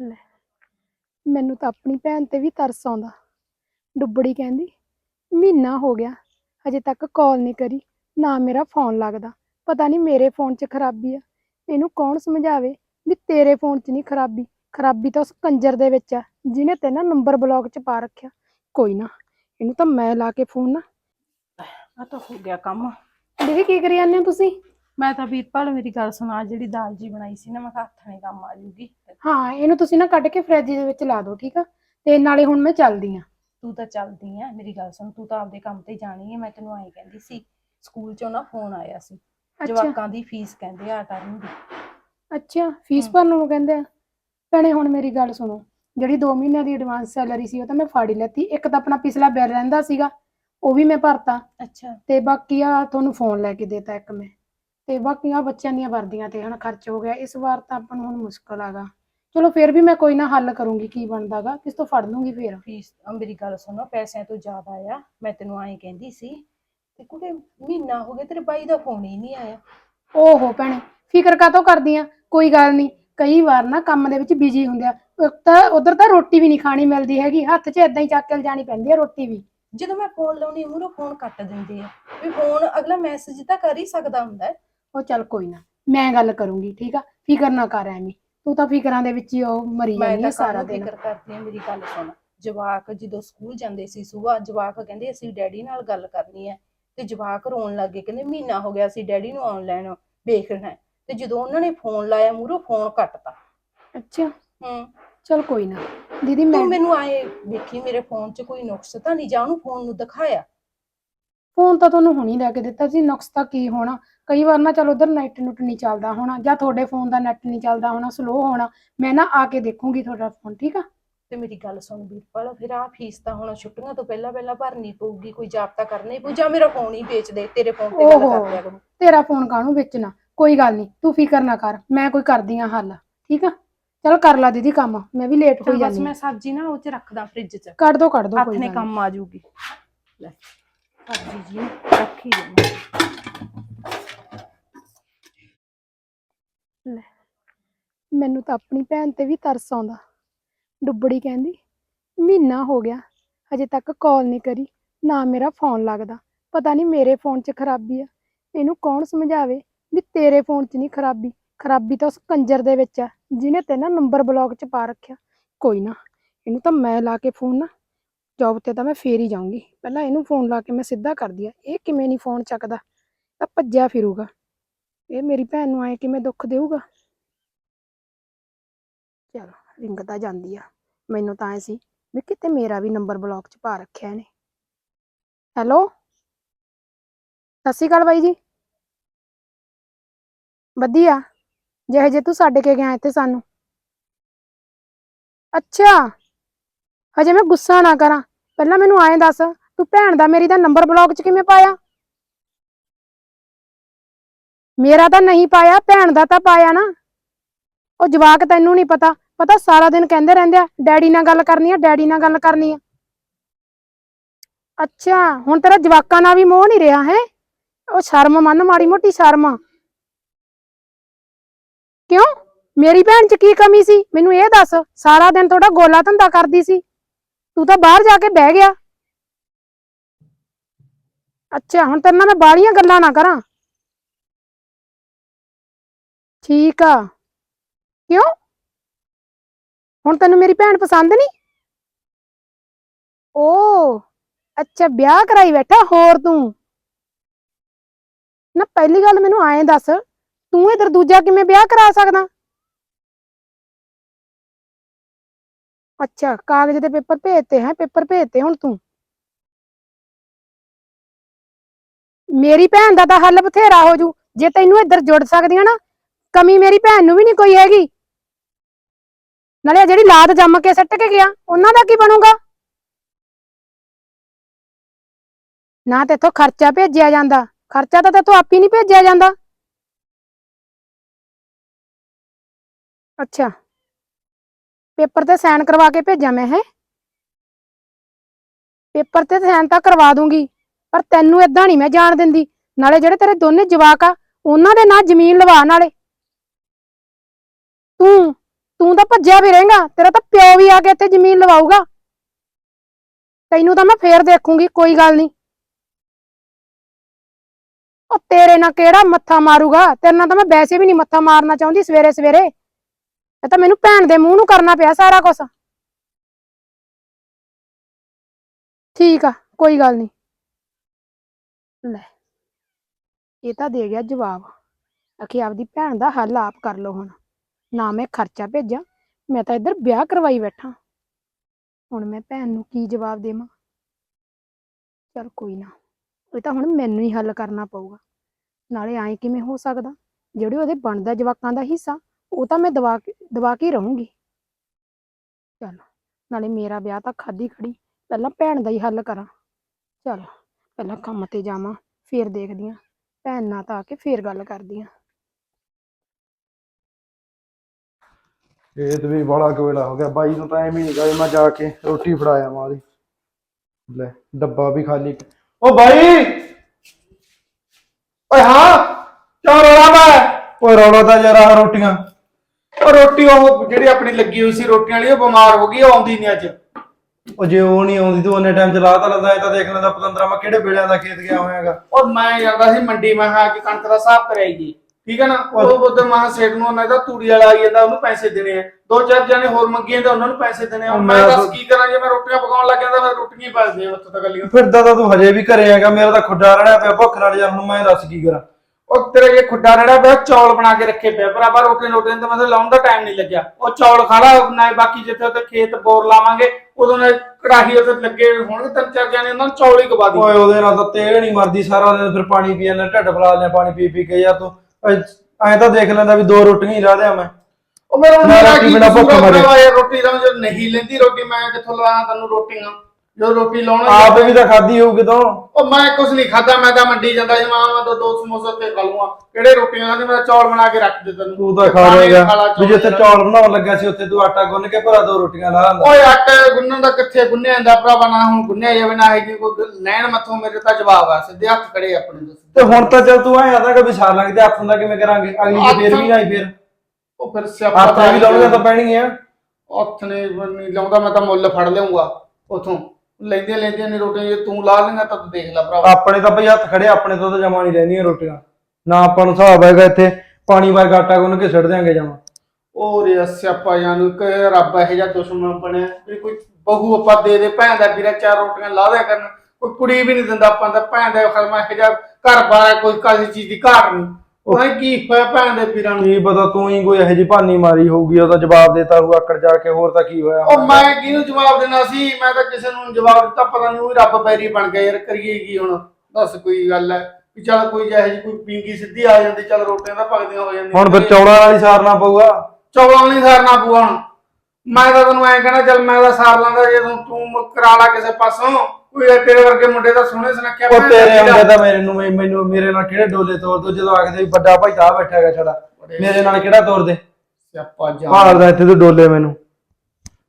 ਲੈ। ਮੈਨੂੰ ਤਾਂ ਆਪਣੀ ਭੈਣ ਤੇ ਵੀ ਤਰਸ ਆਉਂਦਾ। ਡੁੱਬੜੀ ਕਹਿੰਦੀ ਮਹੀਨਾ ਹੋ ਗਿਆ ਹਜੇ ਤੱਕ ਕਾਲ ਨਹੀਂ ਕਰੀ ਨਾ ਮੇਰਾ ਫੋਨ ਲੱਗਦਾ। ਪਤਾ ਨਹੀਂ ਮੇਰੇ ਫੋਨ 'ਚ ਖਰਾਬੀ ਆ। ਇਹਨੂੰ ਕੌਣ ਸਮਝਾਵੇ ਵੀ ਤੇਰੇ ਫੋਨ 'ਚ ਨਹੀਂ ਖਰਾਬੀ? ਖਰਾਬੀ ਤਾਂ ਉਸ ਕੰਜਰ ਦੇ ਵਿੱਚ ਆ ਜਿਹਨੇ ਤੇ ਨਾ ਨੰਬਰ ਬਲੌਕ 'ਚ ਪਾ ਰੱਖਿਆ। ਕੋਈ ਨਾ ਇਹਨੂੰ ਤਾਂ ਮੈਂ ਲਾ ਕੇ ਫੋਨ ਨਾ। ਆ ਤਾਂ ਹੋ ਗਿਆ ਕੰਮ। ਦੀਦੀ ਕੀ ਕਰੀ ਜਾਂਦੇ ਹੋ ਤੁਸੀਂ? ਮੈਂ ਤਾਂ ਵੀਰਪਾਲ ਮੇਰੀ ਗੱਲ ਸੁਣਾ ਜਿਹੜੀ ਦਾਲ ਜੀ ਬਣਾਈ ਸੀ ਨਾ ਮੈਂ ਕਿਹਾ ਹੱਥ ਨੇ ਕੰਮ ਆ ਜੂਗੀ। ਹਾਂ ਇਹਨੂੰ ਤੁਸੀਂ ਨਾ ਕੱਢ ਕੇ ਫ੍ਰਿਜ ਦੇ ਵਿੱਚ ਲਾ ਦਿਓ ਠੀਕ ਆ? ਤੇ ਨਾਲੇ ਹੁਣ ਮੈਂ ਚੱਲਦੀ ਆ ਤੂੰ ਤਾਂ ਚੱਲਦੀ ਆ ਮੇਰੀ ਗੱਲ ਸੁਣ ਤੂੰ ਤਾਂ ਆਪਦੇ ਕੰਮ ਤੇ ਜਾਣੀ ਹੈ ਮੈਂ ਤੈਨੂੰ ਐਂ ਕਹਿੰਦੀ ਸੀ ਸਕੂਲ ਚੋਂ ਨਾ ਫੋਨ ਆਇਆ ਸੀ ਜਵਾਕਾਂ ਦੀ ਫੀਸ ਕਹਿੰਦੇ ਆ ਟਰਮ ਦੀ ਅੱਛਾ ਫੀਸ। ਭਰਨ ਨੂੰ ਕਹਿੰਦੇ ਆ? ਭੈਣੇ ਹੁਣ ਮੇਰੀ ਗੱਲ ਸੁਣੋ ਜਿਹੜੀ 2 ਮਹੀਨਿਆਂ ਦੀ ਐਡਵਾਂਸ ਸੈਲਰੀ ਸੀ ਉਹ ਤਾਂ ਮੈਂ ਫਾੜ ਹੀ ਲੈਤੀ ਇੱਕ ਤਾਂ ਆਪਣਾ ਪਿਛਲਾ ਬਿੱਲ ਰਹਿੰਦਾ ਸੀਗਾ ਉਹ ਵੀ ਮੈਂ ਭਰਤਾ। ਅੱਛਾ। ਤੇ ਬਾਕੀ ਆ ਤੁਹਾਨੂੰ ਫੋਨ ਲੈ ਕੇ ਦੇਤਾ ਇੱਕ ਮੈਂ। ਤੇ ਬਾਕੀ ਆ ਬੱਚਿਆਂ ਦੀਆਂ ਵਰਦੀਆਂ ਤੇ ਹਨਾ ਖਰਚ ਹੋ ਗਿਆ। ਇਸ ਵਾਰ ਤਾਂ ਆਪਾਂ ਨੂੰ ਹੁਣ ਮੁਸ਼ਕਲ ਆਗਾ ਚਲੋ ਫਿਰ ਵੀ ਮੈਂ ਕੋਈ ਨਾ ਹੱਲ ਕਰੂੰਗੀ ਕੀ ਬਣਦਾਗਾ ਕਿਸ ਤੋਂ ਫੜ ਲੂੰਗੀ ਫਿਰ? ਫੀਸ ਮੇਰੀ ਗੱਲ ਸੁਣੋ ਪੈਸਿਆਂ ਤੋਂ ਜ਼ਿਆਦਾ ਆ। ਮੈਂ ਤੈਨੂੰ ਐਂ ਕਹਿੰਦੀ ਸੀ ਤੇ ਕੁੜੇ ਮਹੀਨਾ ਹੋ ਗਿਆ ਤੇਰੇ ਬਾਈ ਦਾ ਫੋਨ ਹੀ ਨਹੀਂ ਆਇਆ। ਓਹੋ ਭੈਣੇ ਫਿਕਰ ਕਾਤੋਂ ਕਰਦੀ ਆ? ਕੋਈ ਗੱਲ ਨਹੀਂ ਕਈ ਵਾਰ ਨਾ ਕੰਮ ਦੇ ਵਿੱਚ ਬਿਜ਼ੀ ਹੁੰਦੇ ਆ। ਇੱਕ ਤਾਂ ਉਧਰ ਤਾਂ ਰੋਟੀ ਵੀ ਨਹੀਂ ਖਾਣੀ ਮਿਲਦੀ ਹੈਗੀ ਹੱਥ 'ਚ ਇਦਾਂ ਹੀ ਚੱਕ ਕੇ ਜਾਣੀ ਪੈਂਦੀ ਆ ਰੋਟੀ ਵੀ। ਜਦੋਂ ਮੈਂ ਫੋਨ ਲਾਉਣੀ ਮੂਹਰੋਂ ਫੋਨ ਕੱਟ ਦਿੰਦੇ ਆ। ਵੀ ਫੋਨ ਅਗਲਾ ਮੈਸੇਜ ਤਾਂ ਕਰ ਹੀ ਸਕਦਾ ਹੁੰਦਾ ਹੈ। ਉਹ ਚੱਲ ਕੋਈ ਨਾ ਮੈਂ ਗੱਲ ਕਰੂੰਗੀ ਠੀਕ ਆ? ਫਿਕਰ ਨਾ ਕਰ ਐਵੇਂ। ਤੂੰ ਤਾਂ ਫਿਕਰਾਂ ਦੇ ਵਿੱਚ ਹੀ ਉਹ ਮਰੀ ਮੈਂ ਜਾਂਦੀ ਆ ਤਾਂ ਸਾਰਾ ਸਾਰਾ ਦਿਨ। ਫਿਕਰ ਕਰਦੀ ਆ ਮੇਰੀ ਗੱਲ ਸੁਣ। ਜਵਾਕ ਜਦੋਂ ਸਕੂਲ ਜਾਂਦੇ ਸੀ ਸੁਬਾਹ ਜਵਾਕ ਕਹਿੰਦੇ ਅਸੀਂ ਡੈਡੀ ਨਾਲ ਗੱਲ ਕਰਨੀ ਹੈ ਤੇ ਜਵਾਕ ਰੋਣ ਲੱਗੇ ਕਹਿੰਦੇ ਮਹੀਨਾ ਹੋ ਗਿਆ ਅਸੀਂ ਡੈਡੀ ਨੂੰ ਆਨਲਾਈਨ ਵੇਖਣਾ ਹੈ। ਤੇ ਜਦੋਂ ਉਹਨਾਂ ਨੇ ਫੋਨ ਲਾਇਆ ਮੂਹਰੋਂ ਫੋਨ ਕੱਟਤਾ। ਅੱਛਾ। ਹੂੰ। ਚੱਲ ਕੋਈ ਨਾ। ਦੀਦੀ ਮੈਂ ਤੂੰ ਮੈਨੂੰ ਆਏ ਵੇਖੀ ਮੇਰੇ ਫੋਨ 'ਚ ਕੋਈ ਨੁਕਸ ਤਾਂ ਨਹੀਂ ਜਾਂ ਉਹਨੂੰ ਫੋਨ ਨੂੰ ਦਿਖਾਇਆ? ਫੋਨ ਤਾਂ ਤੁਹਾਨੂੰ ਹੁਣੀ ਲੈ ਕੇ ਦਿੱਤਾ ਸੀ ਨੁਕਸ ਤਾਂ ਕੀ ਹੋਣਾ? ਕਈ ਵਾਰ ਨਾ ਚਲ ਉਧਰ ਨੈਟ ਨੁੱਟ ਨਹੀਂ ਚੱਲਦਾ ਹੋਣਾ ਜਾਂ ਤੁਹਾਡੇ ਫੋਨ ਦਾ ਨੈਟ ਨਹੀਂ ਚੱਲਦਾ ਹੋਣਾ ਸਲੋ ਹੋਣਾ ਮੈਂ ਨਾ ਆ ਕੇ ਦੇਖੂੰਗੀ ਤੁਹਾਡਾ ਫੋਨ ਠੀਕ ਆ ਤੇ ਮੇਰੀ ਗੱਲ ਸੁਣ ਵੀਰਪਾਲ ਫਿਰ ਆ ਫੀਸ ਤਾਂ ਹੁਣ ਛੁੱਟੀਆਂ ਤੋਂ ਪਹਿਲਾਂ ਪਹਿਲਾਂ ਭਰਨੀ ਪਊਗੀ ਕੋਈ ਜਾਬਤਾ ਕਰਨਾ ਹੀ ਪਊ ਜਾਂ ਮੇਰਾ ਫੋਨ ਹੀ ਵੇਚ ਦੇ ਤੇਰੇ ਫੋਨ ਤੇ ਗੱਲ। ਕਰ ਲਿਆ ਕਰੂੰ ਤੇਰਾ ਫੋਨ ਕਾਹਨੂੰ ਵੇਚਣਾ ਕੋਈ ਗੱਲ ਨਹੀਂ ਤੂੰ ਫਿਕਰ ਨਾ ਕਰ ਮੈਂ ਕੋਈ ਕਰਦੀ ਆ ਹੱਲ ਠੀਕ ਆ ਚਲ ਕਰ ਲਾ ਦੀਦੀ ਕੰਮ ਮੈਂ ਵੀ ਲੇਟ ਹੋਈ ਬਸ ਜਾਂਦੀ ਮੈਂ ਹਾਂ। ਸਬਜ਼ੀ ਨਾ ਉਹ 'ਚ ਰੱਖਦਾ ਫ੍ਰਿਜ 'ਚ ਕੱਢ ਦੋ ਕੱਢ ਦੋ ਕੋਈ ਨੇ ਗੱਲ ਨੀ। ਕੰਮ ਆ ਜੂਗੀ ਲੈ ਸਬਜ਼ੀ ਜੀ ਰੱਖੀ ਜਾਵਾਂ ਮੈਨੂੰ ਤਾਂ ਆਪਣੀ ਭੈਣ ਤੇ ਵੀ ਤਰਸ ਆਉਂਦਾ। ਡੁੱਬੜੀ ਕਹਿੰਦੀ, ਮਹੀਨਾ ਹੋ ਗਿਆ, ਹਜੇ ਤੱਕ ਕਾਲ ਨਹੀਂ ਕਰੀ, ਨਾ ਮੇਰਾ ਫੋਨ ਲੱਗਦਾ। ਪਤਾ ਨਹੀਂ ਮੇਰੇ ਫੋਨ 'ਚ ਖਰਾਬੀ ਆ। ਇਹਨੂੰ ਕੌਣ ਸਮਝਾਵੇ ਵੀ ਤੇਰੇ ਫੋਨ 'ਚ ਨਹੀਂ ਖਰਾਬੀ? ਖਰਾਬੀ ਤਾਂ ਉਸ ਕੰਜਰ ਦੇ ਵਿੱਚ ਆ, ਜਿਹਨੇ ਤੇ ਨਾ ਨੰਬਰ ਬਲੌਕ 'ਚ ਪਾ ਰੱਖਿਆ। ਕੋਈ ਨਾ, ਇਹਨੂੰ ਤਾਂ ਮੈਂ ਲਾ ਕੇ ਫੋਨ ਨਾ ਜੌਬ ਤੇ ਤਾਂ ਮੈਂ ਫੇਰ ਹੀ ਜਾਊਂਗੀ। ਪਹਿਲਾਂ ਇਹਨੂੰ ਫੋਨ ਲਾ ਕੇ ਮੈਂ ਸਿੱਧਾ ਕਰਦੀ ਆ, ਇਹ ਕਿਵੇਂ ਨਹੀਂ ਫੋਨ ਚੱਕਦਾ? ਤਾਂ ਭੱਜਿਆ ਫਿਰੂਗਾ। ਇਹ ਮੇਰੀ ਭੈਣ ਨੂੰ ਆਏ ਕਿਵੇਂ ਦੁੱਖ ਦੇਊਗਾ? ਚਲ ਰਿੰਗ ਤਾਂ ਜਾਂਦੀ ਆ। ਮੈਨੂੰ ਤਾਂ ਐ ਸੀ ਵੀ ਕਿਤੇ ਮੇਰਾ ਵੀ ਨੰਬਰ ਬਲੌਕ 'ਚ ਪਾ ਰੱਖਿਆ ਇਹਨੇ। ਹੈਲੋ? ਸਤਿ ਸ਼੍ਰੀ ਅਕਾਲ ਬਾਈ ਜੀ। ਵਧੀਆ। ਜਿਹੇ ਜੇ ਤੂੰ ਛੱਡ ਕੇ ਗਿਆ ਇੱਥੇ ਸਾਨੂੰ। ਅੱਛਾ। ਹਜੇ ਮੈਂ ਗੁੱਸਾ ਨਾ ਕਰਾਂ। ਪਹਿਲਾਂ ਮੈਨੂੰ ਐਂ ਦੱਸ, ਤੂੰ ਭੈਣ ਦਾ ਮੇਰੀ ਦਾ ਨੰਬਰ ਬਲੌਕ 'ਚ ਕਿਵੇਂ ਪਾਇਆ? ਮੇਰਾ ਤਾਂ ਨਹੀਂ ਪਾਇਆ, ਭੈਣ ਦਾ ਤਾਂ ਪਾਇਆ ਨਾ। ਉਹ ਜਵਾਕ ਤੈਨੂੰ ਨਹੀਂ ਪਤਾ ਪਤਾ ਸਾਰਾ ਦਿਨ ਕਹਿੰਦੇ ਰਹਿੰਦੇ ਆ, ਡੈਡੀ ਨਾਲ ਗੱਲ ਕਰਨੀ ਆ, ਡੈਡੀ ਨਾਲ ਗੱਲ ਕਰਨੀ ਆ। ਅੱਛਾ, ਹੁਣ ਤੇਰਾ ਜਵਾਕਾਂ ਨਾਲ ਵੀ ਮੋਹ ਨਹੀਂ ਰਿਹਾ, ਹੈ? ਉਹ ਸ਼ਰਮ ਮੰਨ, ਮਾੜੀ ਮੋਟੀ ਸ਼ਰਮ। ਕਿਉਂ? ਮੇਰੀ ਭੈਣ ਚ ਕੀ ਕਮੀ ਸੀ? ਮੈਨੂੰ ਇਹ ਦੱਸ, ਸਾਰਾ ਦਿਨ ਤੁਹਾਡਾ ਗੋਲਾ ਧੰਦਾ ਕਰਦੀ ਸੀ। ਤੂੰ ਤਾਂ ਬਾਹਰ ਜਾ ਕੇ ਬਹਿ ਗਿਆ। ਅੱਛਾ, ਹੁਣ ਤੇਰੇ ਨਾਲ ਮੈਂ ਬਾਹਲੀਆਂ ਗੱਲਾਂ ਨਾ ਕਰਾਂ। ਠੀਕ ਆ। ਕਿਉਂ? ਹੁਣ ਤੈਨੂੰ ਮੇਰੀ ਭੈਣ ਪਸੰਦ ਨਹੀਂ? ਓ, ਅੱਛਾ, ਵਿਆਹ ਕਰਾਈ ਬੈਠਾ, ਹੋਰ ਤੂੰ। ਨਾ, ਪਹਿਲੀ ਗੱਲ ਮੈਨੂੰ ਐਂ ਦੱਸ, ਤੂੰ ਇਧਰ ਦੂਜਾ ਕਿਵੇਂ ਵਿਆਹ ਕਰਾ ਸਕਦਾ? ਅੱਛਾ, ਕਾਗਜ਼ ਦੇ ਪੇਪਰ ਭੇਜਤੇ ਹੈ, ਪੇਪਰ ਭੇਜਤੇ ਹੁਣ ਤੂੰ। ਮੇਰੀ ਭੈਣ ਦਾ ਤਾਂ ਹੱਲ ਬਥੇਰਾ ਹੋ ਜੂ। ਜੇ ਤੈਨੂੰ ਇੱਧਰ ਜੁੜ ਸਕਦੀਆਂ ਨਾ, ਕਮੀ ਮੇਰੀ ਭੈਣ ਨੂੰ ਵੀ ਨਹੀਂ ਕੋਈ ਹੈਗੀ। ਨਾਲੇ ਆਹ ਜਿਹੜੀ ਲਾਦ ਜੰਮ ਕੇ ਸੱਟ ਕੇ ਗਿਆ, ਉਹਨਾਂ ਦਾ ਕੀ ਬਣੂਗਾ? ਨਾ ਤੇ ਇਥੋਂ ਖਰਚਾ ਭੇਜਿਆ ਜਾਂਦਾ, ਖਰਚਾ ਤਾਂ ਤੇਥੋਂ ਆਪ ਹੀ ਨਹੀਂ ਭੇਜਿਆ ਜਾਂਦਾ। ਅੱਛਾ, ਪੇਪਰ ਤੇ ਸਾਈਨ ਕਰਵਾ ਕੇ ਭੇਜਾਂ ਮੈਂ, ਹੈ? ਪੇਪਰ ਤੇ ਸਾਈਨ ਤਾਂ ਕਰਵਾ ਦੂੰਗੀ, ਪਰ ਤੈਨੂੰ ਇਦਾਂ ਨਹੀਂ ਮੈਂ ਜਾਣ ਦਿੰਦੀ। ਨਾਲੇ ਜਿਹੜੇ ਤੇਰੇ ਦੋਨੇ ਜਵਾਕ ਆ, ਉਹਨਾਂ ਦੇ ਨਾਂ ਜ਼ਮੀਨ ਲਵਾ ਨਾਲੇ। ਤੂੰ ਤੂੰ ਤਾਂ ਭੱਜਿਆ ਵੀ ਰਹੇਗਾ, ਤੇਰਾ ਤਾਂ ਪਿਓ ਵੀ ਆ ਕੇ ਇੱਥੇ ਜ਼ਮੀਨ ਲਵਾਊਗਾ। ਤੈਨੂੰ ਤਾਂ ਮੈਂ ਫੇਰ ਦੇਖੂੰਗੀ, ਕੋਈ ਗੱਲ ਨਹੀਂ। ਉਹ ਤੇਰੇ ਨਾਲ ਕਿਹੜਾ ਮੱਥਾ ਮਾਰੂਗਾ? ਤੇਰੇ ਨਾਲ ਤਾਂ ਮੈਂ ਵੈਸੇ ਵੀ ਨਹੀਂ ਮੱਥਾ ਮਾਰਨਾ ਚਾਹੁੰਦੀ ਸਵੇਰੇ ਸਵੇਰੇ। ਇਹ ਤਾਂ ਮੈਨੂੰ ਭੈਣ ਦੇ ਮੂੰਹ ਨੂੰ ਕਰਨਾ ਪਿਆ ਸਾਰਾ ਕੁਝ ਠੀਕ ਆ, ਕੋਈ ਗੱਲ ਨਹੀਂ। ਲੈ, ਇਹ ਤਾਂ ਦੇ ਗਿਆ ਜਵਾਬ। ਅਖੀ ਆਪਦੀ ਭੈਣ ਦਾ ਹੱਲ ਆਪ ਕਰ ਲਓ ਹੁਣ। ਨਾ ਮੈਂ ਖਰਚਾ ਭੇਜਾਂ, ਮੈਂ ਤਾਂ ਇੱਧਰ ਵਿਆਹ ਕਰਵਾਈ ਬੈਠਾ। ਹੁਣ ਮੈਂ ਭੈਣ ਨੂੰ ਕੀ ਜਵਾਬ ਦੇਵਾਂ? ਚਲ ਕੋਈ ਨਾ, ਇਹ ਤਾਂ ਹੁਣ ਮੈਨੂੰ ਹੀ ਹੱਲ ਕਰਨਾ ਪਊਗਾ। ਨਾਲੇ ਐਂ ਕਿਵੇਂ ਹੋ ਸਕਦਾ? ਜਿਹੜੇ ਉਹਦੇ ਬਣਦਾ ਜਵਾਕਾਂ ਦਾ ਹਿੱਸਾ, ਉਹ ਤਾਂ ਮੈਂ ਦਵਾ ਕੇ ਦਵਾ ਕੇ ਰਹੂੰਗੀ। ਚਲ, ਨਾਲੇ ਮੇਰਾ ਵਿਆਹ ਤਾਂ ਖਾਦੀ ਖੜੀ, ਪਹਿਲਾਂ ਭੈਣ ਦਾ ਹੀ ਹੱਲ ਕਰਾਂ। ਚਲ, ਪਹਿਲਾਂ ਕੰਮ ਤੇ ਜਾਵਾਂ, ਫੇਰ ਦੇਖਦੀ ਆਂ। ਭੈਣ ਨਾਲ ਤਾਂ ਆ ਕੇ ਫੇਰ ਗੱਲ ਕਰਦੀ ਆਂ। ਇਹ ਤੇ ਵੀ ਬੜਾ ਕੋਇਲਾ ਹੋ ਗਿਆ। ਬਾਈ ਨੂੰ ਐਵੇਂ ਹੀ ਨਹੀਂ ਗਏ ਮੈਂ ਜਾ ਕੇ ਰੋਟੀ ਫੜਾਇਆ ਮਾਂ ਦੀ। ਲੈ ਡੱਬਾ ਵੀ ਖਾਲੀ ਓ ਬਾਈ! ਓਏ ਹਾਂ ਕਿਉਂ ਰੋਲਾ ਮੈਂ ਓਏ ਰੌਲਾ ਤਾਂ ਜਰਾ ਰੋਟੀਆਂ। ਉਹ ਰੋਟੀ ਉਹ ਜਿਹੜੀ ਆਪਣੀ ਲੱਗੀ ਹੋਈ ਸੀ ਰੋਟੀਆਂ ਵਾਲੀ ਉਹ ਬਿਮਾਰ ਹੋ ਗਈ ਉਹ ਆਉਂਦੀ ਨਹੀਂ ਅੱਜ। ਉਹ ਜੇ ਉਹ ਨਹੀਂ ਆਉਂਦੀ ਤੂੰ ਉਹਨੇ ਟਾਈਮ ਚਲਾ ਤਾਂ ਲੈਂਦਾ ਤਾਂ ਦੇਖ ਲੈਂਦਾ ਪਤੰਦਰਾ ਮੈਂ ਕਿਹੜੇ ਵੇਲਿਆਂ ਦਾ ਖੇਤ ਗਿਆ ਹੋਇਆਗਾ। ਉਹ ਮੈਂ ਜਾਂਦਾ ਸੀ ਮੰਡੀ ਮੈਂ ਕਿਹਾ ਕਿ ਕਣਕ ਦਾ ਹਿਸਾਬ ਕਰਾਈ ਜੀ ਠੀਕ ਹੈ ਨਾ? ਉਹ ਉਧਰ ਮਾਂ ਸੇਠ ਨੂੰ ਉਹਨਾਂ ਦਾ ਤੂੜੀ ਵਾਲਾ ਆਈ ਜਾਂਦਾ ਉਹਨੂੰ ਪੈਸੇ ਦੇਣੇ ਆ। ਦੋ ਚਾਰ ਜਣੇ ਹੋਰ ਮੰਗੀ ਜਾਂਦੇ ਉਹਨਾਂ ਨੂੰ ਪੈਸੇ ਦੇਣੇ ਆ। ਮੈਂ ਦੱਸ ਤਾਂ- ਕੀ ਕਰਾਂ ਜੇ ਮੈਂ ਰੋਟੀਆਂ ਪਕਾਉਣ ਲੱਗ ਜਾਂਦਾ ਮੈਂ ਰੋਟੀਆਂ ਹੀ ਬਚਦੀਆਂ ਉੱਥੇ ਤੱਕ ਗਲੀਆਂ। ਫਿਰਦਾ ਤਾਂ ਤੂੰ ਹਜੇ ਵੀ ਘਰੇ ਹੈਗਾ ਮੇਰਾ ਤਾਂ ਖੁੱਡਾ ਰੜਿਆ ਪਿਆ ਭੁੱਖ ਨਾਲ ਯਾਰ ਹੁਣ ਮੈਂ ਦੱਸ ਕੀ ਕਰਾਂ। ਉਹ ਤੇਰੇ ਇਹ ਖੁੱਡਾ ਰੜਾ ਪਿਆ ਚੌਲ ਬਣਾ ਕੇ ਰੱਖੇ ਪਿਆ ਪਰ ਆਪਾਂ ਰੋਟੀ ਰੋਟੀ ਤੇ ਮਤਲਬ ਲਾਉਣ ਦਾ ਟਾਈਮ ਨਹੀਂ ਲੱਗਿਆ। ਉਹ ਚੌਲ ਖਾਲਾ ਨਾ ਬਾਕੀ ਜਿੱਥੇ ਉੱਥੇ ਖੇਤ ਬੋਰ ਲਾਵਾਂਗੇ ਉਦੋਂ ਨੇ ਕੜਾਹੀ ਉੱਤੇ ਲੱਗੇ ਹੋਣਗੇ ਤਿੰਨ ਚਾਰ ਜਣੇ ਉਹਨਾਂ ਨੂੰ ਚੌਲ ਹੀ ਗਵਾ ਦੀ ਓਏ ਉਹਦੇ ਨਾਲ ਤਾਂ ਤੇਲ ਨਹੀਂ ਮਰਦੀ ਸਾਰਾ ਦਿਨ ਫਿਰ ਪਾਣੀ ਪੀ ਜਾਂਦਾ ਢਿੱਡ ਫਲਾ ਲਿਆ ਪਾਣੀ ਪੀ ਪੀ ਕੇ ਯਾਰ ਤੂੰ। ਐਂ ਤਾਂ ਦੇਖ ਲੈਂਦਾ ਵੀ ਦੋ ਰੋਟੀਆਂ ਹੀ ਲਾ ਦਿਆਂ ਮੈਂ ਉਹ ਮੇਰਾ ਮੇਰਾ ਰੋਟੀ ਬਿਨਾਂ ਭੁੱਖ ਮਰੇ। ਰੋਟੀ ਦਾ ਜੇ ਨਹੀਂ ਲੈਂਦੀ ਰੋਟੀ ਮੈਂ ਕਿੱਥੋਂ ਲਵਾਂ ਤੈਨੂੰ ਰੋਟੀਆਂ ਜੋ ਰੋਟੀ ਲਾਉਣਾ ਆਪ ਵੀ ਤਾਂ ਖਾਦੀ ਹੋਊ ਕਿਤੋਂ। ਉਹ ਮੈਂ ਕੁਝ ਨਹੀਂ ਖਾਦਾ ਮੈਂ ਤਾਂ ਮੰਡੀ ਜਾਂਦਾ ਸੀ ਮਾਂ ਤਾਂ ਦੋ ਸਮੋਸੇ ਤੇ ਖਾ ਲੂੰਗਾ ਕਿਹੜੇ ਰੋਟੀਆਂ ਖਾਦੀ ਮੈਂ ਤਾਂ ਚੌਲ ਬਣਾ ਕੇ ਰੱਖ ਦੇ ਤੈਨੂੰ। ਤੂੰ ਤਾਂ ਤੇ ਖਾ ਪਾਣੀ ਲੇਗਾ ਵੀ ਜਿੱਥੇ ਨਾਲ। ਚੌਲ ਬਣਾਉਣ ਲੱਗਾ ਸੀ ਉੱਥੇ ਤੂੰ ਆਟਾ ਗੁੰਨ ਕੇ ਭਰਾ ਦੋ ਰੋਟੀਆਂ ਲਾ ਲੈਂਦਾ ਓਏ ਆਟੇ ਗੁੰਨਣ ਦਾ ਕਿੱਥੇ ਗੁੰਨਿਆ ਜਾਂਦਾ? ਭਰਾਵਾ ਨਾ ਹੁਣ ਗੁੰਨਿਆ ਜਾਵੇ ਨਾ ਹੈ ਜੀ ਕੋਈ ਲੈਣ ਮੱਥੋਂ ਮੇਰੇ ਤਾਂ ਜਵਾਬ ਆ ਸਿੱਧੇ ਹੱਥ ਖੜੇ ਆਪਣੇ ਤੋਂ ਤੇ ਹੁਣ ਤਾਂ ਚੱਲ ਤੂੰ ਐਂ ਆਦਾ ਕਿ ਵਿਛਾਰ ਲੱਗਦੇ ਹੱਥਾਂ ਦਾ ਕਿਵੇਂ ਕਰਾਂਗੇ? ਅਗਲੀ ਵਾਰ ਫੇਰ ਵੀ ਆਈ ਫੇਰ। ਉਹ ਫਿਰ ਸਿਆਪਾ ਹੱਥ ਵੀ ਲਾਉਣੀਆਂ ਤਾਂ ਪੈਣਗੀਆਂ। ਹੱਥ ਨੇ ਨਹੀਂ ਲਾਉਂਦਾ ਮੈਂ ਤਾਂ ਮੁੱਲ ਫੜ ਲਿਆਉਂਗਾ ਉਥੋਂ। ਲੈਂਦੀਆਂ ਲੈਂਦੀਆਂ ਨਹੀਂ ਰੋਟੀਆਂ ਜੇ ਤੂੰ ਲਾ ਲੇਗਾ ਤਾਂ ਤੂੰ ਦੇਖ ਲੈ ਭਰਾਵਾ। ਆਪਣੇ ਤਾਂ ਭਈ ਹੱਥ ਖੜੇ ਆਪਣੇ ਤੋਂ ਤਾਂ ਜਮਾ ਨਹੀਂ ਰਹਿੰਦੀਆਂ ਰੋਟੀਆਂ। ਨਾ ਆਪਾਂ ਨੂੰ ਹਿਸਾਬ ਹੈਗਾ ਇੱਥੇ ਪਾਣੀ ਵਰਗਾ ਆਟਾ ਗੁੰਨ ਕੇ ਛੱਡ ਦਿਆਂਗੇ ਜਮਾ। ਉਹ ਰੇ ਸਿਆਪਾ ਜਾਨੂੰ ਕਿ ਰੱਬ ਇਹੋ ਜਿਹਾ ਦੁਸ਼ਮਣ ਬਣਿਆ ਵੀ ਕੋਈ ਬਹੂ ਆਪਾਂ ਦੇ ਦੇ ਭੈਣ ਦਾ ਵੀਰਾ ਚਾਰ ਰੋਟੀਆਂ ਲਾ ਦਿਆ ਕਰਨ ਕੋਈ ਕੁੜੀ ਵੀ ਨਹੀਂ ਦਿੰਦਾ ਆਪਾਂ ਦਾ ਭੈਣ ਦਾ ਖਰਮਾ ਇਹੋ ਜਿਹਾ ਘਰ ਬਾਰ ਕੋਈ ਕਾਸੀ ਚੀਜ਼ ਦੀ ਘਾਟ ਨਹੀਂ। ਉਹਨਾਂ ਕੀ ਹੋਇਆ ਭੈਣ ਦੇ ਵੀਰਾਂ ਨੂੰ? ਕੀ ਪਤਾ ਤੂੰ ਹੀ ਕੋਈ ਇਹੋ ਜਿਹੀ ਭਾਨੀ ਮਾਰੀ ਹੋਊਗੀ ਉਹਦਾ ਜਵਾਬ ਦੇਤਾ ਹੋਊ ਆਕੜ ਜਾ ਕੇ ਹੋਰ ਤਾਂ ਕੀ ਹੋਇਆ ਉਹ ਮੈਂ ਕਿਹਨੂੰ ਜਵਾਬ ਦੇਣਾ ਸੀ? ਮੈਂ ਤਾਂ ਕਿਸੇ ਨੂੰ ਜਵਾਬ ਦਿੱਤਾ ਪਤਾ ਨਹੀਂ ਉਹ ਰੱਬ ਬੈਰੀ ਬਣ ਗਿਆ ਯਾਰ ਕਰੀਏ ਕੀ ਹੁਣ? ਦੱਸ ਕੋਈ ਗੱਲ ਹੈ ਵੀ ਚੱਲ ਕੋਈ ਜਿਹੋ ਜਿਹੀ ਕੋਈ ਪਿੰਗੀ ਸਿੱਧੀ ਆ ਜਾਂਦੀ ਚੱਲ ਰੋਟੀਆਂ ਤਾਂ ਪੱਕਦੀਆਂ ਹੋ ਜਾਂਦੀਆਂ ਹੁਣ ਫਿਰ ਚੌਲਾਂ ਨਾਲ ਹੀ ਸਾਰਨਾ ਪਊਗਾ। ਚੌਲਾਂ ਨਹੀਂ ਸਾਰਨਾ ਹੁਣ। ਮੈਂ ਤਾਂ ਤੈਨੂੰ ਐਂ ਕਹਿਣਾ ਚੱਲ ਮੈਂ ਤਾਂ ਸਾਰ ਲਾਂਦਾ ਜੇ ਤੂੰ ਕਰਾ ਲਾ ਕਿਸੇ ਪਾਸੋਂ। ਕੋਈ ਤੇਰੇ ਵਰਗੇ ਮੁੰਡੇ ਦਾ ਸੋਹਣੇ ਸੁਨੱਖਿਆ ਉਹ ਭੈਣ ਤੇਰੇ ਦਾ ਹੁੰਦੇ ਤਾਂ ਮੇਰੇ ਨੂੰ ਮੈਨੂੰ ਮੇਰੇ ਨਾਲ ਕਿਹੜੇ ਡੋਲੇ ਤੋੜ ਦੋ ਜਦੋਂ ਆਖਦੇ ਵੀ ਵੱਡਾ ਭਾਈ ਤਾਂ ਬੈਠਾ ਹੈਗਾ ਛੜਾ ਮੇਰੇ ਨਾਲ ਕਿਹੜਾ ਤੋਰਦੇ ਸਿਆਪਾ ਜਾ ਭਾਲਦਾ ਇੱਥੇ ਤੂੰ ਡੋਲੇ ਮੈਨੂੰ।